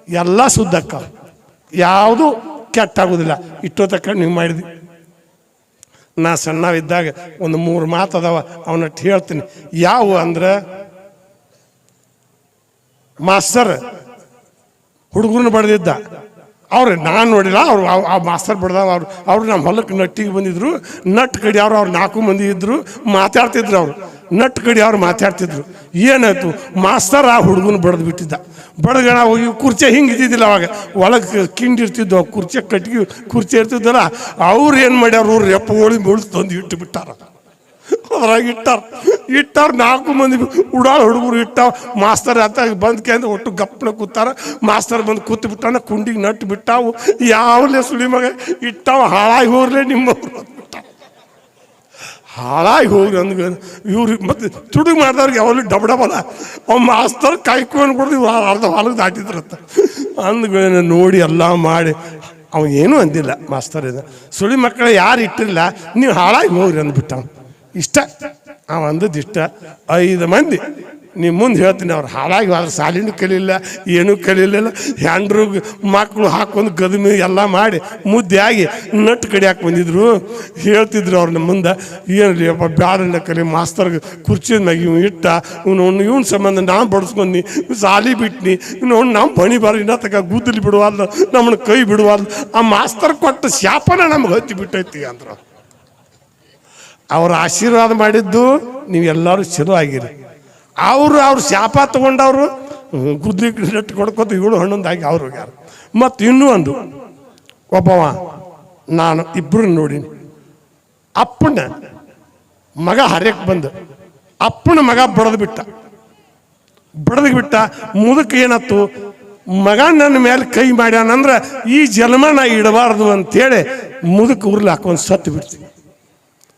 ಎಲ್ಲ ಸುದ್ದಕ್ಕ ಯಾವುದು ಕೆಟ್ಟಾಗೋದಿಲ್ಲ. ಇಟ್ಟೋ ತಕ್ಕ ನೀವು ಮಾಡಿದ್ವಿ ನಾ ಸಣ್ಣವಿದ್ದಾಗ ಒಂದು ಮೂರು ಮಾತು ಅದಾವ ಅವನಟ್ಟು ಹೇಳ್ತೀನಿ. ಯಾವ ಅಂದ್ರೆ ಮಾಸ್ತರ್ ಹುಡುಗರನ್ನ ಬಡ್ದಿದ್ದ. ಅವ್ರು ನಾನು ನೋಡಿಲ್ಲ, ಅವ್ರು ಆ- ಮಾಸ್ತರ್ ಬಡ್ದವ, ಅವ್ರು ಅವ್ರು ನಮ್ಮ ಹೊಲಕ್ಕೆ ನಟ್ಟಿಗೆ ಬಂದಿದ್ರು, ನಟ್ ಕಡಿ ಅವ್ರು ಅವ್ರು ನಾಲ್ಕು ಮಂದಿ ಇದ್ರು, ಮಾತಾಡ್ತಿದ್ರು ಅವರು. ನಟ್ ಕಡಿ ಅವ್ರು ಮಾತಾಡ್ತಿದ್ರು? ಏನಾಯ್ತು? ಮಾಸ್ತರ್ ಆ ಹುಡುಗನ ಬಡ್ದು ಬಿಟ್ಟಿದ್ದ. ಬಡಗಣ ಹೋಗಿ ಕುರ್ಚೆ ಹಿಂಗೆ ಇದ್ದಿದ್ದಿಲ್ಲ ಅವಾಗ. ಒಳಗೆ ಕಿಂಡಿ ಕುರ್ಚೆ ಕಟ್ಟಿಗೆ ಕುರ್ಚೆ ಇರ್ತಿದ್ದಲ್ಲ ಅವ್ರು ಏನು ಮಾಡ್ಯಾರ ರೆಪ್ಪಗೋಳಿ ಮುಳ್ಳು ತಂದು ಇಟ್ಟು ಬಿಟ್ಟಾರ. ಅದ್ರಾಗ ಇಟ್ಟಾರ. ಇಟ್ಟಾರ ನಾಲ್ಕು ಮಂದಿ ಉಡಾಳ ಹುಡುಗರು ಇಟ್ಟಾವ. ಮಾಸ್ತರ್ ಅಂತ ಬಂದು ಕೇಂದ್ರ ಒಟ್ಟು ಗಪ್ಪನ ಕೂತಾರ. ಮಾಸ್ತರ್ ಬಂದು ಕೂತು ಬಿಟ್ಟಾನ, ಕುಂಡಿಗೆ ನಟ್ಟು ಬಿಟ್ಟಾವು. ಯಾವಲೇ ಸುಳಿ ಮಗ ಇಟ್ಟಾವ? ಹಾಳಾಗಿ ಹೋರ್ಲೆ ನಿಮ್ಮವ್ರು ಅಂದ್ಬಿಟ್ಟ. ಹಾಳಾಗಿ ಹೋಗಿ ನನಗೆ ಇವ್ರು ಮತ್ತೆ ತುಡುಗು ಮಾಡಿದವ್ರಿಗೆ ಯಾವಾಗಲೂ ಡಬ್ ಡಬಲ ಅವ್ ಮಾಸ್ತರ್ ಕಾಯ್ಕೊಂಡು ಕೊಡ್ದು ಇವ್ರು ಅರ್ಧ ಹಾಲಿಗೆ ದಾಟಿದ್ರಂತ. ಅಂದ್ಗಳನ್ನ ನೋಡಿ ಎಲ್ಲ ಮಾಡಿ. ಅವ ಏನೂ ಅಂದಿಲ್ಲ ಮಾಸ್ತರ್ ಇದು. ಸುಳಿ ಮಕ್ಕಳು ಯಾರು ಇಟ್ಟಿಲ್ಲ. ನೀವು ಹಾಳಾಗಿ ಹೋಗ್ರಿ ಅಂದ್ಬಿಟ್ಟ ಅವ್ನು. ಇಷ್ಟ ಅವ ಐದು ಮಂದಿ. ನೀವು ಮುಂದೆ ಹೇಳ್ತೀನಿ ಅವ್ರು. ಹಾಳಾಗಿ ಹೋದ್ರೆ ಸಾಲಿನೂ ಕಲಿಲ್ಲ ಏನೂ ಕಲಿಲಿಲ್ಲ. ಹ್ಯಾಂಡ್ರು ಮಕ್ಕಳು ಹಾಕೊಂಡು ಗದಮಿ ಎಲ್ಲ ಮಾಡಿ ಮುದ್ದೆ ಆಗಿ ನಟ್ಟು ಕಡಿಯಾಕೆ ಬಂದಿದ್ರು. ಹೇಳ್ತಿದ್ರು ಅವ್ರ ನಮ್ಮ ಮುಂದೆ ಅಪ್ಪ ಬ್ಯಾಡನ್ನ ಕಲಿ ಮಾಸ್ತರ್ಗೆ ಕುರ್ಚಿ ಮ್ಯಾಗ ಇವ್ ಇಟ್ಟ, ಇವನು ಇವ್ನ ಸಂಬಂಧ ನಾನು ಬಡಿಸ್ಕೊಂಡಿ ಸಾಲಿ ಬಿಟ್ನಿ ಇನ್ನು ನಮ್ಮ ಬಣಿ ಬಾರ ಇನ್ನ ತಕ ಗುದ್ದಲಿ ಬಿಡುವಲ್ಲ ನಮ್ಮನ್ನು ಕೈ ಬಿಡುವಲ್ಲ ಆ ಮಾಸ್ತರ್ ಕೊಟ್ಟ ಶಾಪನ ನಮ್ಗೆ ಹತ್ತಿ ಬಿಟ್ಟೈತಿ ಅಂದ್ರು. ಅವರ ಆಶೀರ್ವಾದ ಮಾಡಿದ್ದು ನೀವೆಲ್ಲರೂ ಚಲೋ ಆಗಿರಿ. ಅವರು ಅವ್ರ ಶಾಪ ತಗೊಂಡವರು ಗುದ್ದಿ ನೆಟ್ಟು ಕೊಡ್ಕೋತ ಇವಳು ಹಣ್ಣೊಂದಾಗಿ ಅವ್ರು ಹೋಗ್ಯಾರ. ಮತ್ತು ಇನ್ನೂ ಒಂದು, ಒಬ್ಬವ, ನಾನು ಇಬ್ಬರು ನೋಡೀನಿ. ಅಪ್ಪನ ಮಗ ಹರ್ಯಕ್ಕೆ ಬಂದ. ಅಪ್ಪನ ಮಗ ಬಡದು ಬಿಟ್ಟ. ಬಡದು ಬಿಟ್ಟ ಮುದಕ್ಕೆ ಏನತ್ತು, ಮಗ ನನ್ನ ಮೇಲೆ ಕೈ ಮಾಡ್ಯಾನಂದ್ರೆ ಈ ಜನ್ಮ ನಾ ಇಡಬಾರ್ದು ಅಂತೇಳಿ ಮುದಕ್ಕೆ ಉರ್ಲಿ ಹಾಕೊಂಡು ಸತ್ತು ಬಿಡ್ತೀನಿ.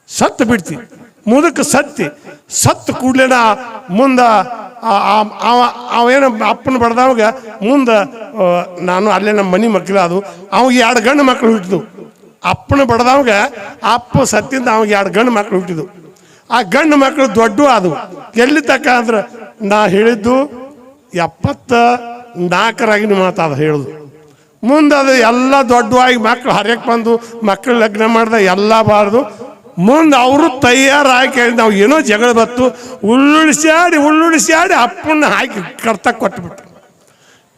ಸತ್ತು ಬಿಡ್ತಿ. ಮುದಕ್ಕೆ ಸತ್ತಿ. ಸತ್ತು ಕೂಡ್ಲೇನ ಮುಂದೆ ಅವೇನು ಅಪ್ಪನ ಬಡ್ದವಾಗ ಮುಂದೆ ನಾನು ಅಲ್ಲೇ ನಮ್ಮ ಮನೆ ಮಕ್ಕಳು ಅದು, ಅವಾಗ ಎರಡು ಗಂಡು ಮಕ್ಕಳು ಹುಟ್ಟಿದ್ವು. ಅಪ್ಪನ ಬಡ್ದವಾಗ ಅಪ್ಪ ಸತ್ತಿಂದ ಅವಾಗ ಎರಡು ಗಂಡು ಮಕ್ಕಳು ಹುಟ್ಟಿದ್ವು. ಆ ಗಂಡು ಮಕ್ಕಳು ದೊಡ್ಡ ಆದವು. ಎಲ್ಲಿ ತಕ್ಕ ಅಂದ್ರೆ ನಾ ಹೇಳಿದ್ದು ಎಪ್ಪತ್ತ ನಾಲ್ಕರಾಗಿನ ಮಾತಾದ ಹೇಳುದು. ಮುಂದೆ ಅದು ಎಲ್ಲ ದೊಡ್ಡವಾಗಿ ಮಕ್ಕಳು ಹರಿಯಕ್ಕೆ ಬಂದು ಮಕ್ಕಳು ಲಗ್ನ ಮಾಡ್ದೆ ಎಲ್ಲ ಬಾರ್ದು. ಮುಂದೆ ಅವರು ತಯಾರಾಗಿ ನಾವು ಏನೋ ಜಗಳ ಬತ್ತು ಉಳ್ಳುಳಿಸ್ಯಾಡಿ ಉಳ್ಳುಳಿಸ್ಯಾಡಿ ಅಪ್ಪನ್ನ ಹಾಕಿ ಕಡ್ತ ಕೊಟ್ಬಿಟ್ರು.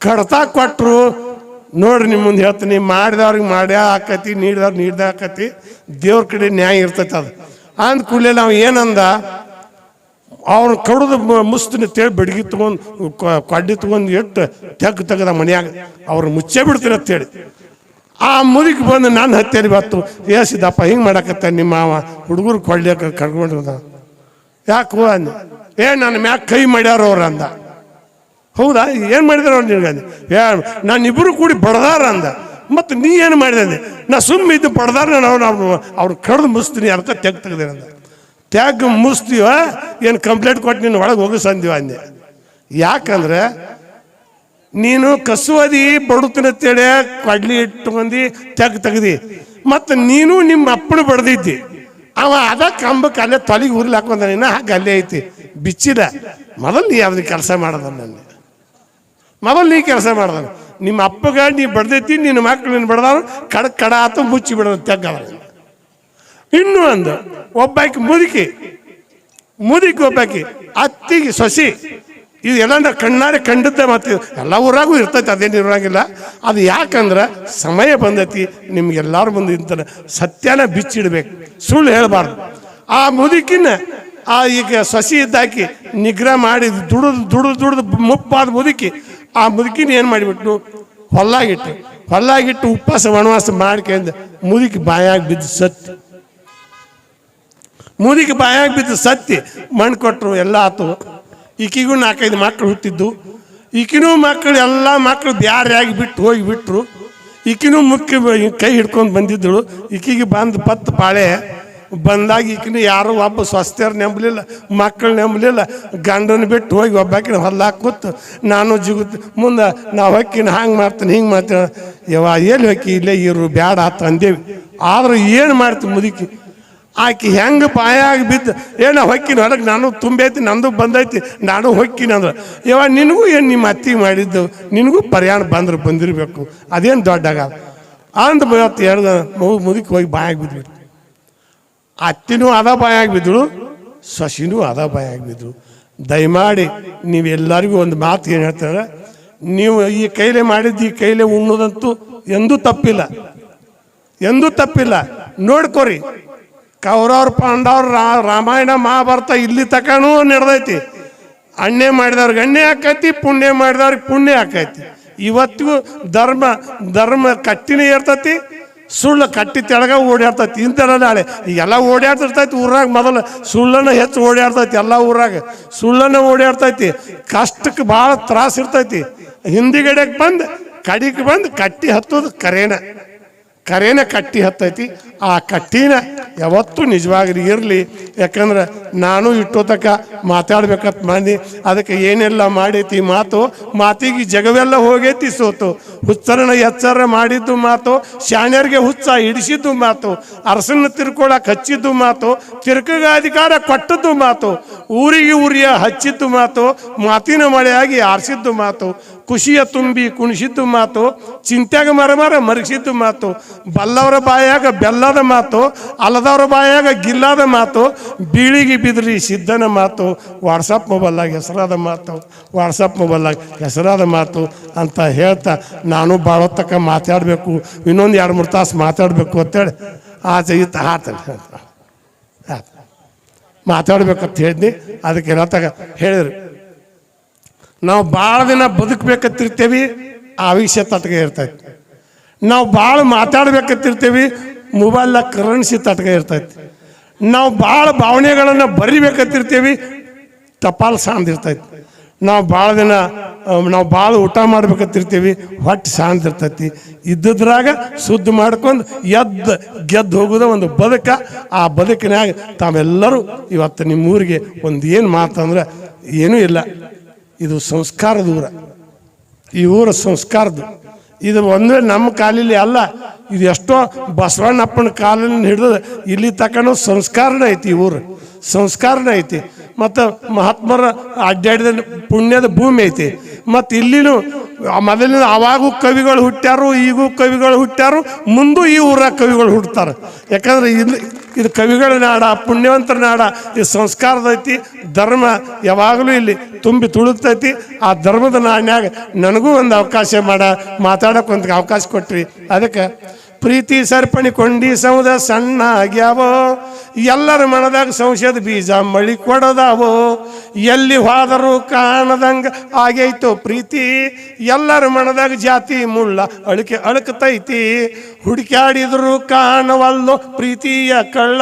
ಕಡ್ತ ಕೊಟ್ಟರು ನೋಡ್ರಿ ನಿಮ್ಮ ಮುಂದೆ ಹೇಳ್ತೀನಿ ಮಾಡಿದವ್ರಿಗೆ ಮಾಡ್ಯಾ ಆಕತಿ, ನೀಡಿದವ್ರು ನೀಡ್ದ ಆಕತಿ, ದೇವ್ರ ಕಡೆ ನ್ಯಾಯ ಇರ್ತೈತೆ ಅದು. ಅಂದ ಕೂಡಲೇ ನಾವು ಏನಂದ, ಅವ್ರು ಕಡ್ದು ಮುಸ್ತಿನ ತೇಳಿ ಬೆಡಗಿ ತೊಗೊಂಡು ಕಡ್ಡಿ ತೊಗೊಂಡು ಇಟ್ಟು ತೆಗ್ ತೆಗ್ದ ಮನೆಯಾಗ, ಅವ್ರು ಮುಚ್ಚೇ ಬಿಡ್ತೀರ ಅಂತೇಳಿ ಆ ಮುದುಕಿ ಬಂದು ನನ್ನ ಹತ್ತೇಲಿ ಬತ್ತು ಏಸಿದಪ್ಪ ಹಿಂಗೆ ಮಾಡಕತ್ತ ನಿಮ್ಮ ಮಾವ? ಹುಡುಗರು ಕೊಳ್ಳಿಯಕ ಕರ್ಕೊಂಡಿರ್ದ ಯಾಕೋ ಅಂದ? ಏ, ನನ್ನ ಮ್ಯಾಕ್ ಕೈ ಮಾಡ್ಯಾರ ಅವ್ರು ಅಂದ. ಹೌದಾ? ಏನು ಮಾಡಿದಾರ ಅವ್ರು ನಿನಗೆ ಅಂದೆ ಏ ನಾನು ಇಬ್ಬರು ಕೂಡಿ ಬಡದಾರ ಅಂದ. ಮತ್ತು ನೀ ಏನು ಮಾಡಿದೆ ನಾ ಸುಮ್ಮ ಇದ್ದು ಬಡದಾರ ನಾನು ಅವ್ರು ಕಡ್ದು ಮುಸ್ತೀನಿ ಅರ್ಥ ತೆಗ್ ತೆಗ್ದೇನೆ ಅಂದ. ತ್ಯಾಗ ಮುಸ್ತೀವ? ಏನು ಕಂಪ್ಲೇಂಟ್ ಕೊಟ್ಟು ನೀನು ಒಳಗೆ ಹೋಗಿ ಸಂದೀವ ಅಂದೆ. ಯಾಕಂದ್ರೆ ನೀನು ಕಸುವದಿ ಬಡುತ್ತಿನತ್ತೇಳಿ ಕಡ್ಲಿ ಇಟ್ಕೊಂಡಿ ತೆಗ್ ತೆಗ್ದಿ ಮತ್ತು ನೀನು ನಿಮ್ಮ ಅಪ್ಪನ ಬಡ್ದಿದ್ದಿ. ಅವ ಅದ ಕಂಬಕ್ಕೆ ಅಲ್ಲೇ ತೊಲಿಗೆ ಉರ್ಲಿ ಹಾಕೊಂಡ ನೀನು ಹಾಗೆ ಅಲ್ಲೇ ಐತಿ. ಬಿಚ್ಚಿದ. ಮೊದಲು ನೀ ಅದನ್ನ ಕೆಲಸ ಮಾಡೋದ ನನ್ನ ಮೊದಲು ನೀ ಕೆಲಸ ಮಾಡ್ದ ನಿಮ್ಮ ಅಪ್ಪಗ ನೀ ಬಡ್ದೈತಿ ನಿನ್ನ ಮಕ್ಳು ನೀನು ಬಡ್ದಾವ ಕಡ ಕಡ ಆತು ಮುಚ್ಚಿ ಬಿಡೋದು ತೆಗ್ಗದ ಇನ್ನು ಒಂದು, ಒಬ್ಬಾಕಿ ಮುದುಕಿ. ಮುದುಕಿ ಒಬ್ಬಾಕಿ, ಅತ್ತಿಗೆ ಸೊಸಿ. ಇದು ಎಲ್ಲ ಕಣ್ಣಾರೆ ಕಂಡದ್ದೇ ಮತ್ತೆ ಎಲ್ಲ ಊರಾಗೂ ಇರ್ತೈತೆ, ಅದೇನು ಇರೋಂಗಿಲ್ಲ. ಅದು ಯಾಕಂದ್ರೆ ಸಮಯ ಬಂದೈತಿ, ನಿಮ್ಗೆಲ್ಲರ ಮುಂದೆ ಇಂತ ಸತ್ಯನ ಬಿಚ್ಚಿಡ್ಬೇಕು. ಸುಳ್ಳು ಹೇಳಬಾರ್ದು. ಆ ಮುದುಕಿನ, ಆ ಈಗ ಸಸಿ ಇದ್ದಾಕಿ ನಿಗ್ರಹ ಮಾಡಿ ದುಡಿದು ದುಡಿದು ದುಡಿದು ಮುಪ್ಪಾದ ಮುದುಕಿ, ಆ ಮುದುಕಿನ ಏನು ಮಾಡಿಬಿಟ್ಟು ಹೊಲ್ಲಾಗಿಟ್ಟು ಹೊಲ್ಲಾಗಿಟ್ಟು ಉಪವಾಸ, ವನವಾಸ ಮಾಡ್ಕೊಂಡು ಮುದುಕಿ ಬಾಯಾಗಿ ಬಿದ್ದು ಸತ್ತು. ಮುದುಕಿ ಬಾಯಾಗಿ ಬಿದ್ದು ಸತ್ತಿ ಮಣ್ಣು ಕೊಟ್ಟರು ಎಲ್ಲ ಆತು. ಈಕಿಗೂ ನಾಲ್ಕೈದು ಮಕ್ಕಳು ಹುಟ್ಟಿದ್ದು. ಈಕಿನೂ ಮಕ್ಕಳು ಎಲ್ಲ ಮಕ್ಕಳು ಬ್ಯಾರೆಯಾಗಿ ಬಿಟ್ಟು ಹೋಗಿ ಬಿಟ್ರು. ಈಕಿನೂ ಮುಖ್ಯ ಕೈ ಹಿಡ್ಕೊಂಡು ಬಂದಿದ್ದಳು. ಈಕಿಗೆ ಬಂದು ಪತ್ತು ಪಾಳೆ. ಬಂದಾಗ ಈಕಿನ ಯಾರು ಒಬ್ಬ ಸ್ವಸ್ಥರು ನೆಂಬಲಿಲ್ಲ ಮಕ್ಕಳು ನೆಂಬಲಿಲ್ಲ. ಗಂಡನ ಬಿಟ್ಟು ಹೋಗಿ ಒಬ್ಬಾಕಿನ ಹೊಲ್ಲಾಕ ಕೂತು, ನಾನು ಜಿಗುತ್ತ ಮುಂದೆ ನಾವು ಹೊಕ್ಕಿನ ಹಂಗೆ ಮಾಡ್ತೀನಿ, ಹಿಂಗೆ ಮಾಡ್ತೀನಿ. ಯಾವ ಏನು ಹೊಕ್ಕಿ? ಇಲ್ಲೇ ಇರು, ಬ್ಯಾಡ ಅಂತ ಅಂದೇವಿ ಆದ್ರೆ ಏನು ಮಾಡ್ತೀವಿ ಮುದುಕಿ? ಆಕಿ ಹೆಂಗೆ ಬಾಯಾಗಿ ಬಿದ್ದು? ಏನ ಹೊಕ್ಕಿನ ಹೊರಗೆ ನಾನು ತುಂಬೈತಿ, ನಂದು ಬಂದೈತಿ, ನಾನು ಹೊಕ್ಕಿನ ಅಂದ್ರೆ. ಯವ ನಿನಗೂ ಏನು ನಿಮ್ಮ ಅತ್ತಿಗೆ ಮಾಡಿದ್ದು? ನಿನಗೂ ಪರ್ಯಾಣ ಬಂದ್ರೆ ಬಂದಿರಬೇಕು. ಅದೇನು ದೊಡ್ಡಾಗ ಅಂದ ಇವತ್ತು ಹೇಳ್ದ, ಮಗು ಮುದುಕಿ ಹೋಗಿ ಬಾಯಾಗಿ ಬಿದ್ಬಿಟ್ಟು ಅತ್ತಿನೂ ಅದ ಬಾಯಾಗಿ ಬಿದ್ದಳು ಸಸಿನೂ ಅದ ಬಾಯಾಗಿ ಬಿದ್ದಳು ದಯಮಾಡಿ ನೀವೆಲ್ಲರಿಗೂ ಒಂದು ಮಾತು ಏನು ಹೇಳ್ತಾರೆ? ನೀವು ಈ ಕೈಲೇ ಮಾಡಿದ್ದು, ಈ ಕೈಲೇ ಉಣ್ಣೋದಂತೂ ಎಂದೂ ತಪ್ಪಿಲ್ಲ. ಎಂದೂ ತಪ್ಪಿಲ್ಲ. ನೋಡ್ಕೊರಿ. ಕೌರವ್ರ ಪಾಂಡವ್ರ ರಾಮಾಯಣ ಮಹಾಭಾರತ ಇಲ್ಲಿ ತಕನೂ ನಡೆದೈತಿ. ಅಣ್ಣೆ ಮಾಡಿದವ್ರಿಗೆ ಅಣ್ಣೆ ಆಕೈತಿ, ಪುಣ್ಯ ಮಾಡಿದವ್ರಿಗೆ ಪುಣ್ಯ ಆಕೈತಿ. ಇವತ್ತಿಗೂ ಧರ್ಮ ಧರ್ಮ ಕಟ್ಟಿನೇ ಇರ್ತೈತಿ, ಸುಳ್ಳು ಕಟ್ಟಿ ತೆಳಗ ಓಡಾಡ್ತೈತಿ ಇಂಥಲ್ಲ ನಾಳೆ ಈಗೆಲ್ಲ ಓಡಾಡ್ತಿರ್ತೈತಿ ಊರಾಗ ಮೊದಲು ಸುಳ್ಳನ್ನ ಹೆಚ್ಚು ಓಡಾಡ್ತೈತಿ ಎಲ್ಲ ಊರಾಗ. ಸುಳ್ಳನ್ನ ಓಡಾಡ್ತೈತಿ ಕಷ್ಟಕ್ಕೆ ಭಾಳ ತ್ರಾಸ ಇರ್ತೈತಿ. ಹಿಂದಿಗಡೆಗೆ ಬಂದು, ಕಡಿಗೆ ಬಂದು ಕಟ್ಟಿ ಹತ್ತೋದು ಕರೇನ. ಕರೇನ ಕಟ್ಟಿ ಹತ್ತೈತಿ. ಆ ಕಟ್ಟಿನ ಯಾವತ್ತೂ ನಿಜವಾಗಿ ಇರಲಿ. ಯಾಕಂದ್ರೆ ನಾನು ಇಟ್ಟೋತಕ ಮಾತಾಡ್ಬೇಕಂತ ಮಾಡಿ ಅದಕ್ಕೆ ಏನೆಲ್ಲ ಮಾಡೈತಿ ಮಾತು? ಮಾತಿಗೆ ಜಗವೆಲ್ಲ ಹೋಗೈತಿ ಸೋತು. ಹುಚ್ಚರನ ಎಚ್ಚರ ಮಾಡಿದ್ದು ಮಾತು, ಶಾಣ್ಯರಿಗೆ ಹುಚ್ಚ ಹಿಡಿಸಿದ್ದು ಮಾತು, ಅರಸನ್ನ ತಿರ್ಕೊಳಕ್ಕೆ ಹಚ್ಚಿದ್ದು ಮಾತು ತಿರ್ಕಗ ಅಧಿಕಾರ ಕೊಟ್ಟದ್ದು ಮಾತು, ಊರಿಗೆ ಊರಿಯ ಹಚ್ಚಿದ್ದು ಮಾತು, ಮಾತಿನ ಮಳೆಯಾಗಿ ಆರಿಸಿದ್ದು ಮಾತು. ಖುಷಿಯ ತುಂಬಿ ಕುಣಿಸಿದ್ದು ಮಾತು, ಚಿಂತ್ಯಾಗ ಮರಮರ ಮರಗಿಸಿದ್ದು ಮಾತು, ಬಲ್ಲವರ ಬಾಯಾಗ ಬೆಲ್ಲದ ಮಾತು ಅಲ್ಲದವರ ಬಾಯಾಗ ಗಿಲ್ಲದ ಮಾತು, ಬೀಳಿಗೆ ಬಿದ್ರಿ ಸಿದ್ಧನ ಮಾತು, ವಾಟ್ಸಪ್ ಮೊಬೈಲಾಗ ಹೆಸರಾದ ಮಾತು, ವಾಟ್ಸಪ್ ಮೊಬೈಲಾಗ ಹೆಸರಾದ ಮಾತು ಅಂತ ಹೇಳ್ತಾ ನಾನು ಭಾಳ ತಕ್ಕ ಮಾತಾಡಬೇಕು, ಇನ್ನೊಂದು ಎರಡು ಮೂರು ತಾಸು ಮಾತಾಡಬೇಕು ಅಂತೇಳಿ ಆಚೆ ಇತ್ತು ಆತನ ಆತ ಮಾತಾಡ್ಬೇಕಂತ ಹೇಳಿದ್ನಿ, ಅದಕ್ಕೆ ಹೇಳ್ತಾಗ ಹೇಳಿದ್ರು. ನಾವು ಭಾಳ ದಿನ ಬದುಕಬೇಕಂತಿರ್ತೀವಿ, ಆ ವಿಷಯ ತಟಗೆ ಇರ್ತೈತಿ. ನಾವು ಭಾಳ ಮಾತಾಡ್ಬೇಕತ್ತಿರ್ತೇವಿ ಮೊಬೈಲ್ನಾಗ ಕರೆನ್ಸಿ ತಟಗೆ ಇರ್ತೈತಿ. ನಾವು ಭಾಳ ಭಾವನೆಗಳನ್ನು ಬರಿಬೇಕಂತಿರ್ತೀವಿ, ಟಪಾಲ್ ಸಾಂದಿರ್ತೈತಿ. ನಾವು ಭಾಳ ದಿನ ನಾವು ಭಾಳ ಊಟ ಮಾಡ್ಬೇಕಂತಿರ್ತೀವಿ, ಹೊಟ್ಟೆ ಸಾಂದಿರ್ತೈತಿ. ಇದ್ದದ್ರಾಗ ಶುದ್ಧ ಮಾಡ್ಕೊಂಡು ಎದ್ದು, ಗೆದ್ದು ಹೋಗೋದ ಒಂದು ಬದುಕ. ಆ ಬದುಕಿನಾಗ ತಾವೆಲ್ಲರೂ ಇವತ್ತು ನಿಮ್ಮ ಊರಿಗೆ ಒಂದು ಏನು ಮಾತಂದ್ರೆ ಏನೂ ಇಲ್ಲ. ಇದು ಸಂಸ್ಕಾರದ ಊರ ಈ ಊರ ಸಂಸ್ಕಾರದ ಇದು ಒಂದೇ ನಮ್ಮ ಕಾಲಿಲಿ ಅಲ್ಲ, ಇದು ಎಷ್ಟೋ ಬಸವಣ್ಣಪ್ಪನ ಕಾಲಲ್ಲಿ ಹಿಡಿದು ಇಲ್ಲಿ ತಕನೂ ಸಂಸ್ಕಾರನೇ ಐತಿ ಈ ಊರು. ಸಂಸ್ಕಾರನೇ ಐತಿ. ಮತ್ತು ಮಹಾತ್ಮರ ಅಡ್ಡಾಡಿದ ಪುಣ್ಯದ ಭೂಮಿ ಐತಿ. ಮತ್ತು ಇಲ್ಲಿನೂ ಮೊದಲಿನ ಅವಾಗೂ ಕವಿಗಳು ಹುಟ್ಟ್ಯಾರು, ಈಗೂ ಕವಿಗಳು ಹುಟ್ಟ್ಯಾರು, ಮುಂದೂ ಈ ಊರಾಗ ಕವಿಗಳು ಹುಡ್ತಾರೆ ಯಾಕಂದ್ರೆ ಇಲ್ಲಿ ಇದು ಕವಿಗಳ ನಾಡ, ಪುಣ್ಯವಂತರ ನಾಡ, ಈ ಸಂಸ್ಕಾರದ ಐತಿ, ಧರ್ಮ ಯಾವಾಗಲೂ ಇಲ್ಲಿ ತುಂಬಿ ತುಳುಕ್ತೈತಿ. ಆ ಧರ್ಮದ ನಾಣ್ಯಾಗ ನನಗೂ ಒಂದು ಅವಕಾಶ ಮಾಡ, ಮಾತಾಡೋಕೆ ಒಂದು ಅವಕಾಶ ಕೊಟ್ರಿ. ಅದಕ್ಕೆ, ಪ್ರೀತಿ ಸರ್ಪಣಿ ಕೊಂಡಿ ಸೌದ ಸಣ್ಣ ಆಗ್ಯಾವೋ ಎಲ್ಲರ ಮನದಾಗ ಸಂಶಯದ ಬೀಜ ಮಳಿ ಕೊಡದಾವು? ಎಲ್ಲಿ ಹೋದರೂ ಕಾಣದಂಗ ಆಗೈತು ಪ್ರೀತಿ? ಎಲ್ಲರ ಮನದಾಗ ಜಾತಿ ಮುಳ್ಳ ಅಳಕೆ ಅಳಕತೈತಿ? ಹುಡುಕ್ಯಾಡಿದ್ರು ಕಾಣವಲ್ಲೋ ಪ್ರೀತಿಯ ಕಳ್ಳ?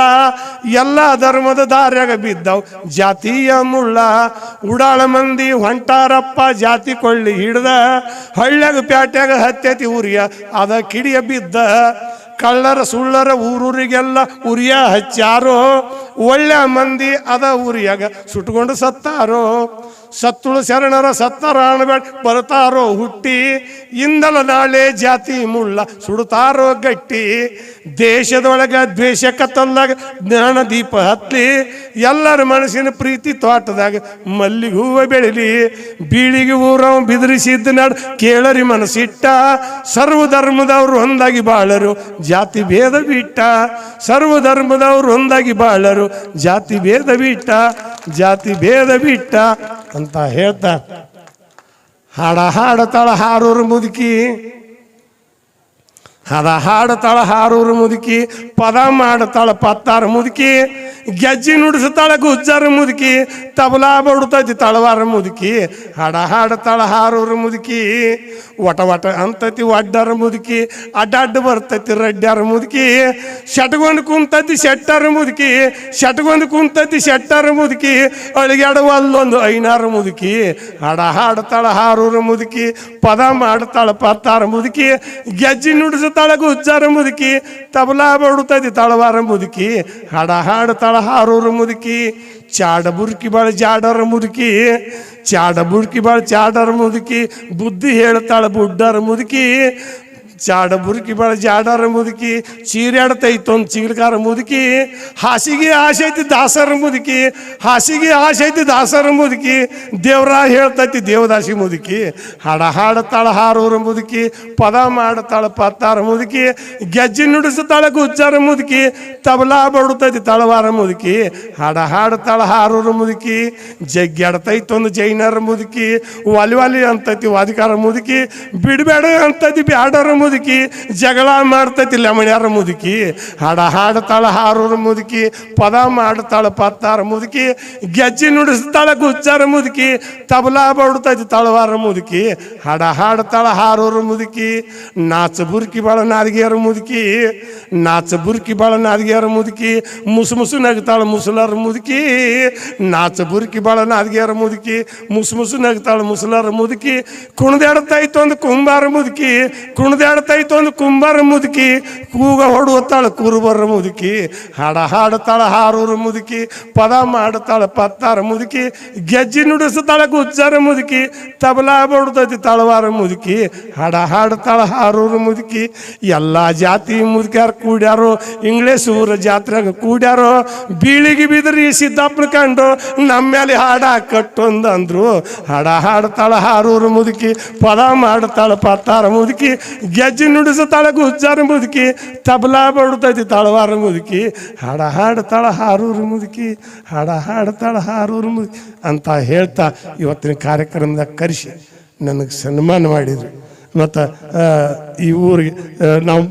ಎಲ್ಲ ಧರ್ಮದ ದಾರ್ಯಾಗ ಬಿದ್ದವು ಜಾತಿಯ ಮುಳ್ಳ. ಉಡಾಳ ಮಂದಿ ಹೊಂಟಾರಪ್ಪ ಜಾತಿ ಕೊಳ್ಳಿ ಹಿಡ್ದ. ಹಳ್ಳ್ಯಾಗ ಪ್ಯಾಟ್ಯಾಗ ಹತ್ತೈತಿ ಉರಿಯ, ಅದ ಕಿಡಿಯ ಬಿದ್ದ. ಕಳ್ಳರ ಸುಳ್ಳರ ಊರೂರಿಗೆಲ್ಲ ಉರಿಯ ಹಚ್ಚಾರೋ? ಒಳ್ಳೆ ಮಂದಿ ಅದ ಊರಿಯಾಗ ಸುಟ್ಕೊಂಡು ಸತ್ತಾರೋ? ಸತ್ತುಳು ಶರಣರ ಸತ್ತಾರ ಅಣಬೇಡ ಬರ್ತಾರೋ ಹುಟ್ಟಿ, ಇಂದಲ ನಾಳೆ ಜಾತಿ ಮುಳ್ಳ ಸುಡುತ್ತಾರೋ ಗಟ್ಟಿ. ದೇಶದೊಳಗ ದ್ವೇಷ ಕತ್ತಲ್ದಾಗ ಜ್ಞಾನ ದೀಪ ಹತ್ಲಿ, ಎಲ್ಲರ ಮನಸ್ಸಿನ ಪ್ರೀತಿ ತೋಟದಾಗ ಮಲ್ಲಿಗೆ ಹೂವ ಬೆಳಿಲಿ. ಬೀಳಿಗೆ ಊರ ಬಿದಿರಿಸಿದ್ದ ನಡ್ ಕೇಳರಿ ಮನಸ್ಸಿಟ್ಟ ಸರ್ವ ಧರ್ಮದವ್ರು ಒಂದಾಗಿ ಬಾಳರು ಜಾತಿ ಭೇದ ಬಿಟ್ಟ. ಸರ್ವ ಧರ್ಮದವ್ರು ಒಂದಾಗಿ ಬಾಳರು ಜಾತಿ ಭೇದ ಬಿಟ್ಟ, ಜಾತಿ ಭೇದ ಬಿಟ್ಟ. ಅಂತ ಹೇಳ್ತಾ ಹಾಡ ಹಾಡತಾಳ ಹಾಡೂರು ಮುದುಕಿ. ಹದ ಹಾಡತಾಳ ಹಾರೂರು ಮುದುಕಿ, ಪದ ಮಾಡತಾಳ ಪತ್ತಾರ ಮುದುಕಿ, ಗೆಜ್ಜಿ ನುಡಿಸ್ತಾಳ ಗುಜ್ಜರ ಮುದುಕಿ, ತಬಲಾ ಬಡುತ್ತೈತಿ ತಳವಾರ ಮುದುಕಿ, ಹಾಡ ಹಾಡತಾಳ ಹಾರೂರು ಮುದುಕಿ ಒಟ ಒಟ ಅಂತೈತಿ ಒಡ್ಡರ ಮುದುಕಿ, ಅಡ್ಡಡ್ಡ ಬರ್ತೈತಿ ರಡ್ಡ್ಯಾರ ಮುದುಕಿ, ಶಟ್ಗೊಂಡು ಕುಂತೈತಿ ಶೆಟ್ಟರ ಮುದುಕಿ, ಶಟ್ಗೊಂಡು ಕುಂತೈತಿ ಶೆಟ್ಟರ ಮುದುಕಿ ಅಳಿಗಾಡುವಲ್ಲೊಂದು ಐನಾರ ಮುದುಕಿ, ಹಾಡ ಹಾಡತಾಳ ಹಾರೂರು ಮುದುಕಿ, ಪದ ಮಾಡ್ತಾಳ ಪತ್ತಾರ ಮುದುಕಿ, ಗೆಜ್ಜಿ ನುಡಿಸ್ತಾಳ ಗುಜ್ಜಾರ ಮುದುಕಿ, ತಬಲಾ ಬಡುತ್ತೈತಿ ತಳವಾರ ಮುದುಕಿ, ಹಾಡ ಹಾಡ್ತಾಳ ಹಾರೋರ ಮುದುಕಿ, ಚಾಡ ಬುರ್ಕಿ ಬಾಳ ಜಾಡರ ಮುದುಕಿ, ಚಾಡ ಬುರ್ಕಿ ಬಾಳ ಚಾಡರ ಮುದುಕಿ, ಬುದ್ಧಿ ಹೇಳ್ತಾಳ ಬುಡ್ಡರ ಮುದುಕಿ ಚಾಡ ಬುರುಕಿ ಬಾಳ ಜಾಡಾರ ಮುದುಕಿ ಚೀರಾಡ್ತೈತೊಂದು ಚೀಲಕಾರ ಮುದುಕಿ, ಹಾಸಿಗೆ ಆಸೆ ಐತಿ ದಾಸರ ಮುದುಕಿ, ಹಾಸಿಗೆ ಆಸೆ ಐತಿ ದಾಸರ ಮುದುಕಿ, ದೇವ್ರ ಹೇಳ್ತೈತಿ ದೇವದಾಸಿ ಮುದುಕಿ, ಹಾಡ ಹಾಡತಾಳ ಹಾರೋರ ಮುದುಕಿ, ಪದ ಮಾಡತಾಳ ಪತ್ತಾರ ಮುದುಕಿ, ಗೆಜ್ಜೆ ನುಡಿಸ್ತಾಳ ಗುಚ್ಚಾರ ಮುದುಕಿ, ತಬಲಾ ಬಡುತ್ತೈತಿ ತಳವಾರ ಮುದುಕಿ, ಹಾಡ ಹಾಡತಾಳ ಹಾರೋರ ಮುದುಕಿ ಜಗ್ಗಾಡ್ತೈತೊಂದು ಜೈನರ ಮುದುಕಿ ವಾಲಿ ಅಂತೈತಿ ವಾದಿಕಾರ ಮುದುಕಿ, ಬಿಡಬೇಡ ಅಂತೈತಿ ಬ್ಯಾಡರ ಮುದುಕಿ ಜಗಳ ಮಾಡ್ತೈತಿ ಲೆಮಣ್ಯಾರ ಮುದುಕಿ. ಹಾಡ ಹಾಡತಾಳ ಹಾರೂರ ಮುದುಕಿ, ಪದ ಮಾಡ್ತಾಳ ಪತ್ತಾರ ಮುದುಕಿ, ಗೆಜ್ಜಿ ನುಡಿಸ್ತಾಳ ಗುಚ್ಚಾರ ಮುದುಕಿ, ತಬಲಾ ಬಡ್ತೈತಿ ತಳವಾರ ಮುದುಕಿ, ಹಾಡ ಹಾಡತಾಳ ಹಾರೂರ ಮುದುಕಿ, ನಾಚ ಬುರ್ಕಿ ಬಾಳ ನಾದಿಗೆಯರ ಮುದುಕಿ, ನಾಚ ಬುರ್ಕಿ ಬಾಳ ನಾದಿಗೆಯರ ಮುದುಕಿ, ಮುಸು ಮುಸು ನಗ್ತಾಳ ಮುಸಲರ ಮುದುಕಿ, ನಾಚ ಬುರ್ಕಿ ಬಾಳ ನಾದಿಗೆಯರ ಮುದುಕಿ, ಮುಸು ಮುಸು ನಗ್ತಾಳ ಮುಸಲರ ಮುದುಕಿ ಕುಣದಾಡ್ತೈತು ಒಂದು ಕುಂಬಾರ ಮುದುಕಿ ಕುಣದಾಡ್ತೈತು ಒಂದು ಕುಂಬಾರ ಮುದುಕಿ, ಕೂಗ ಹೊಡುವತ್ತಾಳ ಕುರುಬರ ಮುದುಕಿ, ಹಾಡ ಹಾಡ್ತಾಳ ಹಾರೂರು ಮುದುಕಿ, ಪದ ಮಾಡ್ತಾಳ ಪತ್ತಾರ ಮುದುಕಿ, ಗೆಜ್ಜಿ ನುಡಿಸ್ತಾಳ ಗುಜ್ಜರ ಮುದುಕಿ, ತಬಲಾ ಬಡ್ತೈತಿ ತಳವಾರ ಮುದುಕಿ, ಹಾಡ ಹಾಡ್ತಾಳ ಹಾರೂರು ಮುದುಕಿ, ಎಲ್ಲ ಜಾತಿ ಮುದುಕ್ಯಾರ ಕೂಡ್ಯಾರೋ, ಇಂಗ್ಲೇಷ್ ಊರ ಜಾತ್ರೆಗ ಕೂಡ್ಯಾರೋ, ಬೀಳಿಗೆ ಬಿದ್ರಿ ಸಿದ್ದಪ್ಪನ ಕಂಡು ನಮ್ಮ ಮೇಲೆ ಹಾಡ ಕಟ್ಟೊಂದು ಅಂದ್ರು ಹಾಡ ಹಾಡ್ತಾಳ ಹಾರೂರು ಮುದುಕಿ, ಪದ ಮಾಡ್ತಾಳ ಪತ್ತಾರ ಮುದುಕಿ ಗೆಜ್ಜಿ ತಾಳಕ್ಕೆ ಗುಜ್ಜಾರ ಮುದುಕಿ, ತಬಲಾ ಬಡ್ತೈತಿ ತಳವಾರ ಮುದುಕಿ. ಹಾಡ ಹಾಡ್ತಾಳ ಹಾರೂರು ಮುದುಕಿ, ಹಾಡ ಹಾಡ್ತಾಳ ಹಾರೂರು ಮುದುಕಿ ಅಂತ ಹೇಳ್ತಾ ಇವತ್ತಿನ ಕಾರ್ಯಕ್ರಮದಾಗ ಕರೆಸಿ ನನಗೆ ಸನ್ಮಾನ ಮಾಡಿದ್ರು. ಮತ್ತು ಈ ಊರಿಗೆ ನಾವು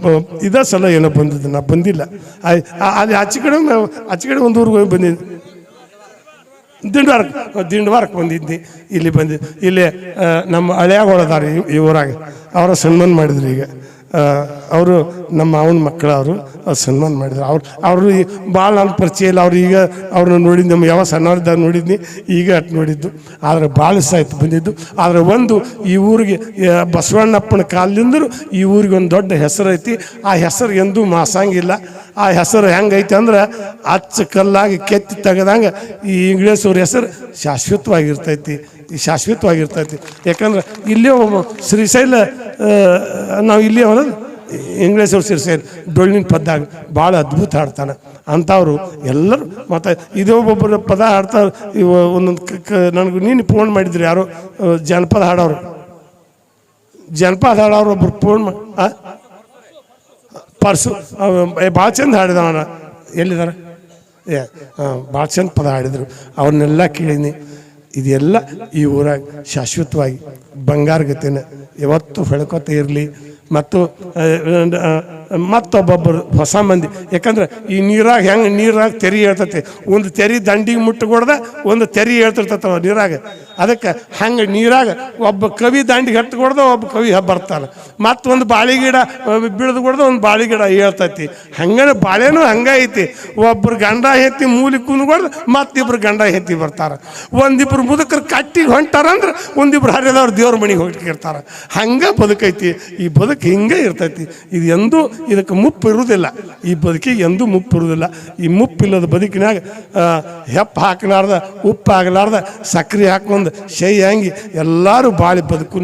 ಇದೇ ಸಲ ಏನೋ ಬಂದಿದ್ದು, ನಾ ಬಂದಿಲ್ಲ. ಅಲ್ಲಿ ಆಚೆ ಕಡೆ ಆಚೆ ಕಡೆ ಒಂದು ಊರಿಗೆ ಹೋಗಿ ಬಂದಿದ್ದೆ. ದಿಂಡವಾರಕ್ಕೆ ದಿಂಡವಾರಕ್ಕೆ ಬಂದಿದ್ದೆ. ಇಲ್ಲಿ ಬಂದಿದ್ದೆ. ಇಲ್ಲಿ ನಮ್ಮ ಹಳೆಯಾಗ ಹಳೆಯಾಗೊಳದಾರ ಈ ಊರಾಗ. ಅವರ ಸನ್ಮಾನ ಮಾಡಿದ್ರು ಈಗ. ಅವರು ನಮ್ಮ ಮಾವನ ಮಕ್ಕಳ ಅವರು ಸನ್ಮಾನ ಮಾಡಿದ್ರು. ಅವ್ರು, ಅವರು ಭಾಳ ನನ್ನ ಪರಿಚಯ ಇಲ್ಲ. ಅವ್ರು ಈಗ ಅವ್ರನ್ನ ನೋಡಿದ್ದು ನಮ್ಮ ಯಾವ ಸಣ್ಣವ್ರದ್ದಾಗ ನೋಡಿದ್ನಿ, ಈಗ ಅಟ್ ನೋಡಿದ್ದು. ಆದರೆ ಭಾಳ ಸಾಯ್ತು ಬಂದಿದ್ದು. ಆದರೆ ಒಂದು ಈ ಊರಿಗೆ ಬಸವಣ್ಣಪ್ಪನ ಕಾಲದಿಂದರೂ ಈ ಊರಿಗೆ ಒಂದು ದೊಡ್ಡ ಹೆಸರು ಐತಿ. ಆ ಹೆಸರು ಎಂದೂ ಮಾಸಂಗಿಲ್ಲ. ಆ ಹೆಸರು ಹೆಂಗೈತೆ ಅಂದ್ರೆ ಅಚ್ಚ ಕಲ್ಲಾಗಿ ಕೆತ್ತಿ ತೆಗೆದಂಗೆ ಈ ಇಂಗ್ಲೀಷ್ ಅವ್ರ ಹೆಸರು ಶಾಶ್ವತವಾಗಿರ್ತೈತಿ. ಶಾಶ್ವತವಾಗಿರ್ತೈತಿ. ಯಾಕಂದ್ರೆ ಇಲ್ಲೇ ಶ್ರೀಶೈಲ ನಾವು ಇಲ್ಲಿ ಅನ್ನೋದು ಇಂಗ್ಲೀಷ್ ಶ್ರೀಶೈಲ್ ಡೊಳ್ಳಿನ ಪದ್ದಾಗ ಭಾಳ ಅದ್ಭುತ ಹಾಡ್ತಾನೆ. ಅಂಥವ್ರು ಎಲ್ಲರೂ ಮತ್ತು ಇದೇ ಒಬ್ಬೊಬ್ಬರು ಪದ ಹಾಡ್ತಾ ಇವ ಒಂದೊಂದು ನನಗೆ ನೀನು ಫೋನ್ ಮಾಡಿದ್ರು ಯಾರೋ ಜನಪದ ಹಾಡೋರು. ಜನಪದ ಹಾಡೋರು ಒಬ್ರು ಫೋನ್ ಮಾಡಿ? ಪರ್ಸು ಭಾಳ ಚಂದ ಹಾಡಿದವನ ಎಲ್ಲಿದ್ದಾರೆ ಏ ಭಾಳ ಚಂದ ಪದ ಹಾಡಿದರು. ಅವ್ರನ್ನೆಲ್ಲ ಕೇಳಿನಿ. ಇದೆಲ್ಲ ಈ ಊರಾಗ ಶಾಶ್ವತವಾಗಿ ಬಂಗಾರ ಗತಿನ ಯಾವತ್ತು ಬೆಳ್ಕೊತ ಇರಲಿ. ಮತ್ತು ಮತ್ತೊಬ್ಬೊಬ್ಬರು ಹೊಸ ಮಂದಿ. ಯಾಕಂದ್ರೆ ಈ ನೀರಾಗ ಹೆಂಗೆ ನೀರಾಗ ತೆರಿ ಹೇಳ್ತತಿ. ಒಂದು ತೆರಿ ದಂಡಿಗೆ ಮುಟ್ಟಗೊಡ್ದ ಒಂದು ತೆರಿ ಹೇಳ್ತಿರ್ತತವ ನೀರಾಗ. ಅದಕ್ಕೆ ಹಂಗೆ ನೀರಾಗ ಒಬ್ಬ ಕವಿ ದಂಡಿಗೆ ಹತ್ತು ಕೊಡ್ದ ಒಬ್ಬ ಕವಿ ಬರ್ತಾನೆ. ಮತ್ತೊಂದು ಬಾಳೆ ಗಿಡ ಬೀಳ್ದು ಕೊಡ್ದ ಒಂದು ಬಾಳೆ ಗಿಡ ಹೇಳ್ತೈತಿ. ಹಂಗನೆ ಬಾಳೆನೂ ಹಂಗೆ ಐತಿ. ಒಬ್ಬರು ಗಂಡ ಹೆತ್ತಿ ಮೂಲಿ ಕುಂದ್ಕೊಡ್ದು ಮತ್ತಿಬ್ರು ಗಂಡ ಹೆತ್ತಿ ಬರ್ತಾರೆ. ಒಂದಿಬ್ರು ಮುದುಕರು ಕಟ್ಟಿಗೆ ಹೊಂಟಾರಂದ್ರೆ ಒಂದಿಬ್ರು ಹರಿದವ್ರು ದೇವ್ರ ಮನೆಗೆ ಹೋಗಿರ್ತಾರೆ. ಹಂಗೆ ಬದುಕೈತಿ. ಈ ಬದುಕು ಹಿಂಗೆ ಇರ್ತೈತಿ. ಇದು ಎಂದೂ ಇದಕ್ಕೆ ಮುಪ್ಪು ಇರುವುದಿಲ್ಲ. ಈ ಬದುಕಿಗೆ ಎಂದೂ ಮುಪ್ಪು ಇರುವುದಿಲ್ಲ. ಈ ಮುಪ್ಪಿಲ್ಲದ ಬದುಕಿನಾಗ ಹೆಪ್ಪು ಹೆಪ್ಪ ಹಾಕಲಾರ್ದ, ಉಪ್ಪು ಆಗಲಾರ್ದ ಸಕ್ಕರೆ ಹಾಕೊಂಡು ಶೈ ಹಂಗಿ ಎಲ್ಲರೂ ಬಾಳಿ ಬದುಕು